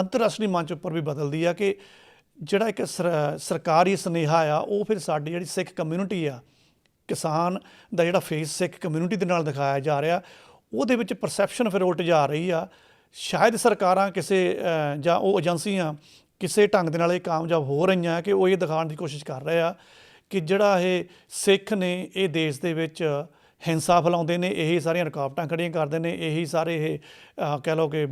ਅੰਤਰਰਾਸ਼ਟਰੀ ਮੰਚ ਉੱਪਰ ਵੀ ਬਦਲਦੀ ਆ ਕਿ ਜਿਹੜਾ ਇੱਕ ਸਰਕਾਰੀ ਸੁਨੇਹਾ ਆ, ਉਹ ਫਿਰ ਸਾਡੀ ਜਿਹੜੀ ਸਿੱਖ ਕਮਿਊਨਿਟੀ ਆ, ਕਿਸਾਨ ਦਾ ਜਿਹੜਾ ਫੇਸ ਸਿੱਖ ਕਮਿਊਨਿਟੀ ਦੇ ਨਾਲ ਦਿਖਾਇਆ ਜਾ ਰਿਹਾ ਉਹਦੇ ਵਿੱਚ ਪਰਸੈਪਸ਼ਨ ਫਿਰ ਉਲਟ ਜਾ ਰਹੀ ਆ। ਸ਼ਾਇਦ ਸਰਕਾਰਾਂ ਕਿਸੇ ਜਾਂ ਉਹ ਏਜੰਸੀਆਂ ਕਿਸੇ ਢੰਗ ਦੇ ਨਾਲ ਇਹ ਕਾਮਯਾਬ ਹੋ ਰਹੀਆਂ ਕਿ ਉਹ ਇਹ ਦਿਖਾਉਣ ਦੀ ਕੋਸ਼ਿਸ਼ ਕਰ ਰਹੇ ਆ ਕਿ ਜਿਹੜਾ ਇਹ ਸਿੱਖ ਨੇ ਇਹ ਦੇਸ਼ ਦੇ ਵਿੱਚ ਹਿੰਸਾ ਫੈਲਾਉਂਦੇ ਨੇ, ਇਹੀ ਸਾਰੀਆਂ ਰੁਕਾਵਟਾਂ ਖੜੀਆਂ ਕਰਦੇ ਨੇ, ਇਹੀ ਸਾਰੇ ਇਹ ਕਹਿ ਲਓ ਕਿ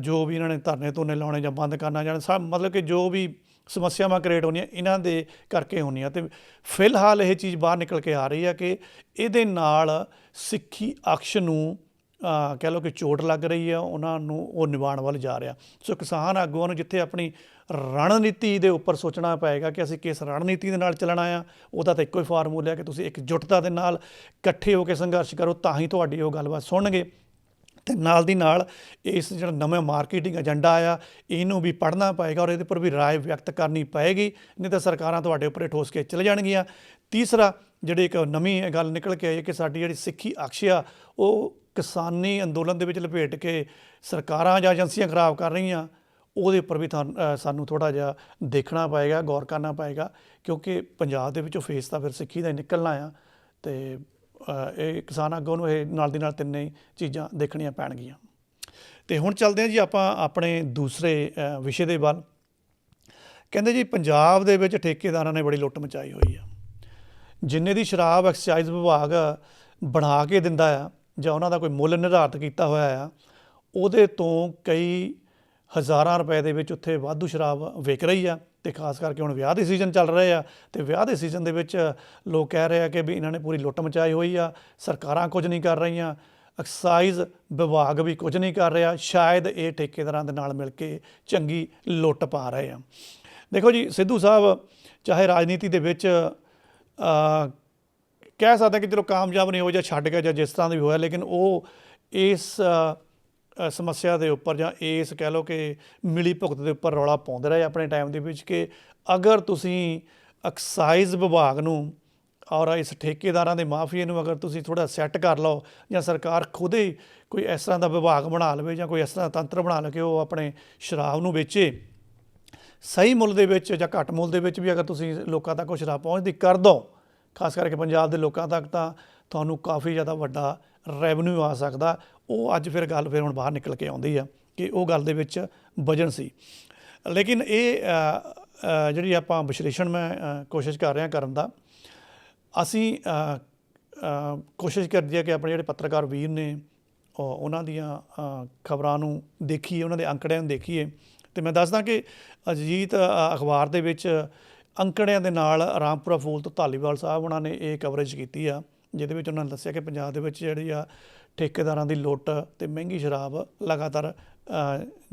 ਜੋ ਵੀ ਇਹਨਾਂ ਨੇ ਧਰਨੇ ਧੁਰਨੇ ਲਾਉਣੇ ਜਾਂ ਬੰਦ ਕਰਨਾ ਜਾਂ ਸਭ ਮਤਲਬ ਕਿ ਜੋ ਵੀ ਸਮੱਸਿਆਵਾਂ ਕ੍ਰੀਏਟ ਹੋਣੀਆਂ, ਇਹਨਾਂ ਦੇ ਕਰਕੇ ਹੋਣੀਆਂ। ਤੇ ਫਿਲਹਾਲ ਇਹ ਚੀਜ਼ ਬਾਹਰ ਨਿਕਲ ਕੇ ਆ ਰਹੀ ਹੈ ਕਿ ਇਹਦੇ ਨਾਲ ਸਿੱਖੀ ਅਕਸ਼ ਨੂੰ ਕਹਿ ਲਓ ਕਿ ਚੋਟ ਲੱਗ ਰਹੀ ਹੈ ਉਹਨਾਂ ਨੂੰ ਉਹ ਨਿਵਾਣ ਵੱਲ ਜਾ ਰਿਹਾ। ਸੋ ਕਿਸਾਨ ਆਗੂਆਂ ਨੂੰ ਜਿੱਥੇ ਆਪਣੀ ਰਣਨੀਤੀ ਦੇ ਉੱਪਰ ਸੋਚਣਾ ਪਏਗਾ ਕਿ ਅਸੀਂ ਕਿਸ ਰਣਨੀਤੀ ਦੇ ਨਾਲ ਚੱਲਣਾ ਆ, ਉਹਦਾ ਤਾਂ ਇੱਕੋ ਹੀ ਫਾਰਮੂਲਾ ਹੈ ਕਿ ਤੁਸੀਂ ਇੱਕ ਜੁਟਤਾ ਦੇ ਨਾਲ ਇਕੱਠੇ ਹੋ ਕੇ ਸੰਘਰਸ਼ ਕਰੋ, ਤਾਂ ਹੀ ਤੁਹਾਡੀ ਉਹ ਗੱਲਬਾਤ ਸੁਣਨਗੇ। ਤੇ ਨਾਲ ਦੀ ਨਾਲ ਇਸ ਜਿਹੜਾ ਨਵਾਂ ਮਾਰਕੀਟਿੰਗ ਏਜੰਡਾ ਆ ਇਹਨੂੰ ਵੀ ਪੜ੍ਹਨਾ ਪਏਗਾ ਔਰ ਇਹਦੇ ਉੱਪਰ ਵੀ ਰਾਏ ਵਿਅਕਤ ਕਰਨੀ ਪਏਗੀ, ਨਹੀਂ ਤਾਂ ਸਰਕਾਰਾਂ ਤੁਹਾਡੇ ਉੱਪਰ ਠੋਸ ਕੇ ਚਲੇ ਜਾਣਗੀਆਂ। ਤੀਸਰਾ, ਜਿਹੜੀ ਇੱਕ ਨਵੀਂ ਗੱਲ ਨਿਕਲ ਕੇ ਆਈ ਹੈ ਕਿ ਸਾਡੀ ਜਿਹੜੀ ਸਿੱਖੀ ਅਕਸ਼ ਆ ਉਹ ਕਿਸਾਨੀ ਅੰਦੋਲਨ ਦੇ ਵਿੱਚ ਲਪੇਟ ਕੇ ਸਰਕਾਰਾਂ ਜਾਂ ਏਜੰਸੀਆਂ ਖਰਾਬ ਕਰ ਰਹੀਆਂ ਉਹਦੇ ਉੱਪਰ ਵੀ ਤੁਹਾਨੂੰ- ਅ, ਸਾਨੂੰ ਥੋੜਾ ਜਿਹਾ ਦੇਖਣਾ ਪਏਗਾ ਗੌਰ ਕਰਨਾ ਪਏਗਾ ਕਿਉਂਕਿ ਪੰਜਾਬ ਦੇ ਵਿੱਚੋਂ ਫੇਸ ਤਾਂ ਫਿਰ ਸਿੱਖੀ ਦਾ ਹੀ ਨਿਕਲਣਾ ਆ ਤੇ ਇਹ ਕਿਸਾਨ ਆਗੂ ਨੂੰ ਇਹ ਨਾਲ ਦੀ ਨਾਲ ਤਿੰਨੇ ਚੀਜ਼ਾਂ ਦੇਖਣੀਆਂ ਪੈਣਗੀਆਂ। ਤੇ ਹੁਣ ਚੱਲਦੇ ਹਾਂ ਜੀ ਆਪਾਂ ਆਪਣੇ ਦੂਸਰੇ ਵਿਸ਼ੇ ਦੇ ਵੱਲ। ਕਹਿੰਦੇ ਜੀ ਪੰਜਾਬ ਦੇ ਵਿੱਚ ਠੇਕੇਦਾਰਾਂ ਨੇ ਬੜੀ ਲੁੱਟ ਮਚਾਈ ਹੋਈ ਆ। ਜਿੰਨੇ ਦੀ ਸ਼ਰਾਬ ਐਕਸਾਈਜ਼ ਵਿਭਾਗ ਬਣਾ ਕੇ ਦਿੰਦਾ ਆ ਜਾਂ ਉਹਨਾਂ ਦਾ ਕੋਈ ਮੁੱਲ ਨਿਰਧਾਰਤ ਕੀਤਾ ਹੋਇਆ ਆ, ਉਹਦੇ ਤੋਂ ਕਈ ਹਜ਼ਾਰਾਂ ਰੁਪਏ ਦੇ ਵਿੱਚ ਉੱਥੇ ਵਾਧੂ ਸ਼ਰਾਬ ਵਿਕ ਰਹੀ ਆ ਤੇ ਖਾਸ ਕਰਕੇ ਹੁਣ ਵਿਆਹ ਦੇ ਸੀਜ਼ਨ ਚੱਲ ਰਹੇ ਆ ਤੇ ਵਿਆਹ ਦੇ ਸੀਜ਼ਨ ਦੇ ਵਿੱਚ ਲੋਕ ਕਹਿ ਰਹੇ ਆ ਕਿ ਵੀ ਇਹਨਾਂ ਨੇ ਪੂਰੀ ਲੁੱਟ ਮਚਾਈ ਹੋਈ ਆ, ਸਰਕਾਰਾਂ ਕੁਝ ਨਹੀਂ ਕਰ ਰਹੀਆਂ ਐਕਸਾਈਜ਼ ਵਿਭਾਗ ਵੀ ਕੁਝ ਨਹੀਂ ਕਰ ਰਿਹਾ, ਸ਼ਾਇਦ ਇਹ ਠੇਕੇਦਾਰਾਂ ਦੇ ਨਾਲ ਮਿਲ ਕੇ ਚੰਗੀ ਲੁੱਟ ਪਾ ਰਹੇ ਆ। ਦੇਖੋ ਜੀ, ਸਿੱਧੂ ਸਾਹਿਬ ਚਾਹੇ ਰਾਜਨੀਤੀ ਦੇ ਵਿੱਚ ਕਹਿ ਸਕਦੇ ਕਿ ਚਲੋ ਕਾਮਯਾਬ ਨਹੀਂ ਹੋ ਜਾਂ ਛੱਡ ਗਿਆ ਜਾਂ ਜਿਸ ਤਰ੍ਹਾਂ ਵੀ ਹੋਇਆ, ਲੇਕਿਨ ਉਹ ਇਸ ਸਮੱਸਿਆ ਦੇ ਉੱਪਰ ਜਾਂ ਇਸ ਕਹਿ ਲਓ ਕਿ ਮਿਲੀ ਭੁਗਤ ਦੇ ਉੱਪਰ ਰੌਲਾ ਪਾਉਂਦੇ ਰਹੇ ਆਪਣੇ ਟਾਈਮ ਦੇ ਵਿੱਚ ਕਿ ਅਗਰ ਤੁਸੀਂ ਐਕਸਾਈਜ਼ ਵਿਭਾਗ ਨੂੰ ਔਰ ਇਸ ਠੇਕੇਦਾਰਾਂ ਦੇ ਮਾਫੀਏ ਨੂੰ ਅਗਰ ਤੁਸੀਂ ਥੋੜਾ ਸੈੱਟ ਕਰ ਲਓ ਜਾਂ ਸਰਕਾਰ ਖੁਦ ਹੀ ਕੋਈ ਇਸ ਤਰ੍ਹਾਂ ਦਾ ਵਿਭਾਗ ਬਣਾ ਲਵੇ ਜਾਂ ਕੋਈ ਇਸ ਤਰ੍ਹਾਂ ਦਾ ਤੰਤਰ ਬਣਾ ਲਵੇ ਕਿ ਉਹ ਆਪਣੇ ਸ਼ਰਾਬ ਨੂੰ ਵੇਚੇ, ਸਹੀ ਮੁੱਲ ਦੇ ਵਿੱਚ ਜਾਂ ਘੱਟ ਮੁੱਲ ਦੇ ਵਿੱਚ ਵੀ ਅਗਰ ਤੁਸੀਂ ਲੋਕਾਂ ਤੱਕ ਉਹ ਸ਼ਰਾਬ ਪਹੁੰਚਦੀ, ਕਰ ਦੋ। ਖਾਸ ਕਰਕੇ ਪੰਜਾਬ ਦੇ ਲੋਕਾਂ ਤੱਕ ਤਾਂ ਤੁਹਾਨੂੰ ਕਾਫੀ ਜ਼ਿਆਦਾ ਵੱਡਾ ਰੈਵਨਿਊ ਆ ਸਕਦਾ। ਉਹ ਅੱਜ ਫਿਰ ਗੱਲ ਫਿਰ ਹੁਣ ਬਾਹਰ ਨਿਕਲ ਕੇ ਆਉਂਦੀ ਆ ਕਿ ਉਹ ਗੱਲ ਦੇ ਵਿੱਚ ਵਜਨ ਸੀ। ਲੇਕਿਨ ਇਹ ਜਿਹੜੀ ਆਪਾਂ ਵਿਸ਼ਲੇਸ਼ਣ ਮੈਂ ਕੋਸ਼ਿਸ਼ ਕਰ ਰਿਹਾ ਕਰਨ ਦਾ, ਅਸੀਂ ਕੋਸ਼ਿਸ਼ ਕਰਦੇ ਹੈ ਕਿ ਆਪਣੇ ਜਿਹੜੇ ਪੱਤਰਕਾਰ ਵੀਰ ਨੇ ਉਹਨਾਂ ਦੀਆਂ ਖਬਰਾਂ ਨੂੰ ਦੇਖੀਏ, ਉਹਨਾਂ ਦੇ ਅੰਕੜਿਆਂ ਨੂੰ ਦੇਖੀਏ। ਤੇ ਮੈਂ ਦੱਸਦਾ ਕਿ ਅਜੀਤ ਅਖਬਾਰ ਦੇ ਵਿੱਚ ਅੰਕੜਿਆਂ ਦੇ ਨਾਲ ਰਾਮਪੁਰਾ ਫੂਲ ਤੋਂ ਧਾਲੀਵਾਲ ਸਾਹਿਬ ਉਹਨਾਂ ਨੇ ਇਹ ਕਵਰੇਜ ਕੀਤੀ ਆ ਜਿਹਦੇ ਵਿੱਚ ਉਹਨਾਂ ਨੇ ਦੱਸਿਆ ਕਿ ਪੰਜਾਬ ਦੇ ਵਿੱਚ ਜਿਹੜੀ ਆ ਠੇਕੇਦਾਰਾਂ ਦੀ ਲੁੱਟ ਤੇ ਮਹਿੰਗੀ ਸ਼ਰਾਬ ਲਗਾਤਾਰ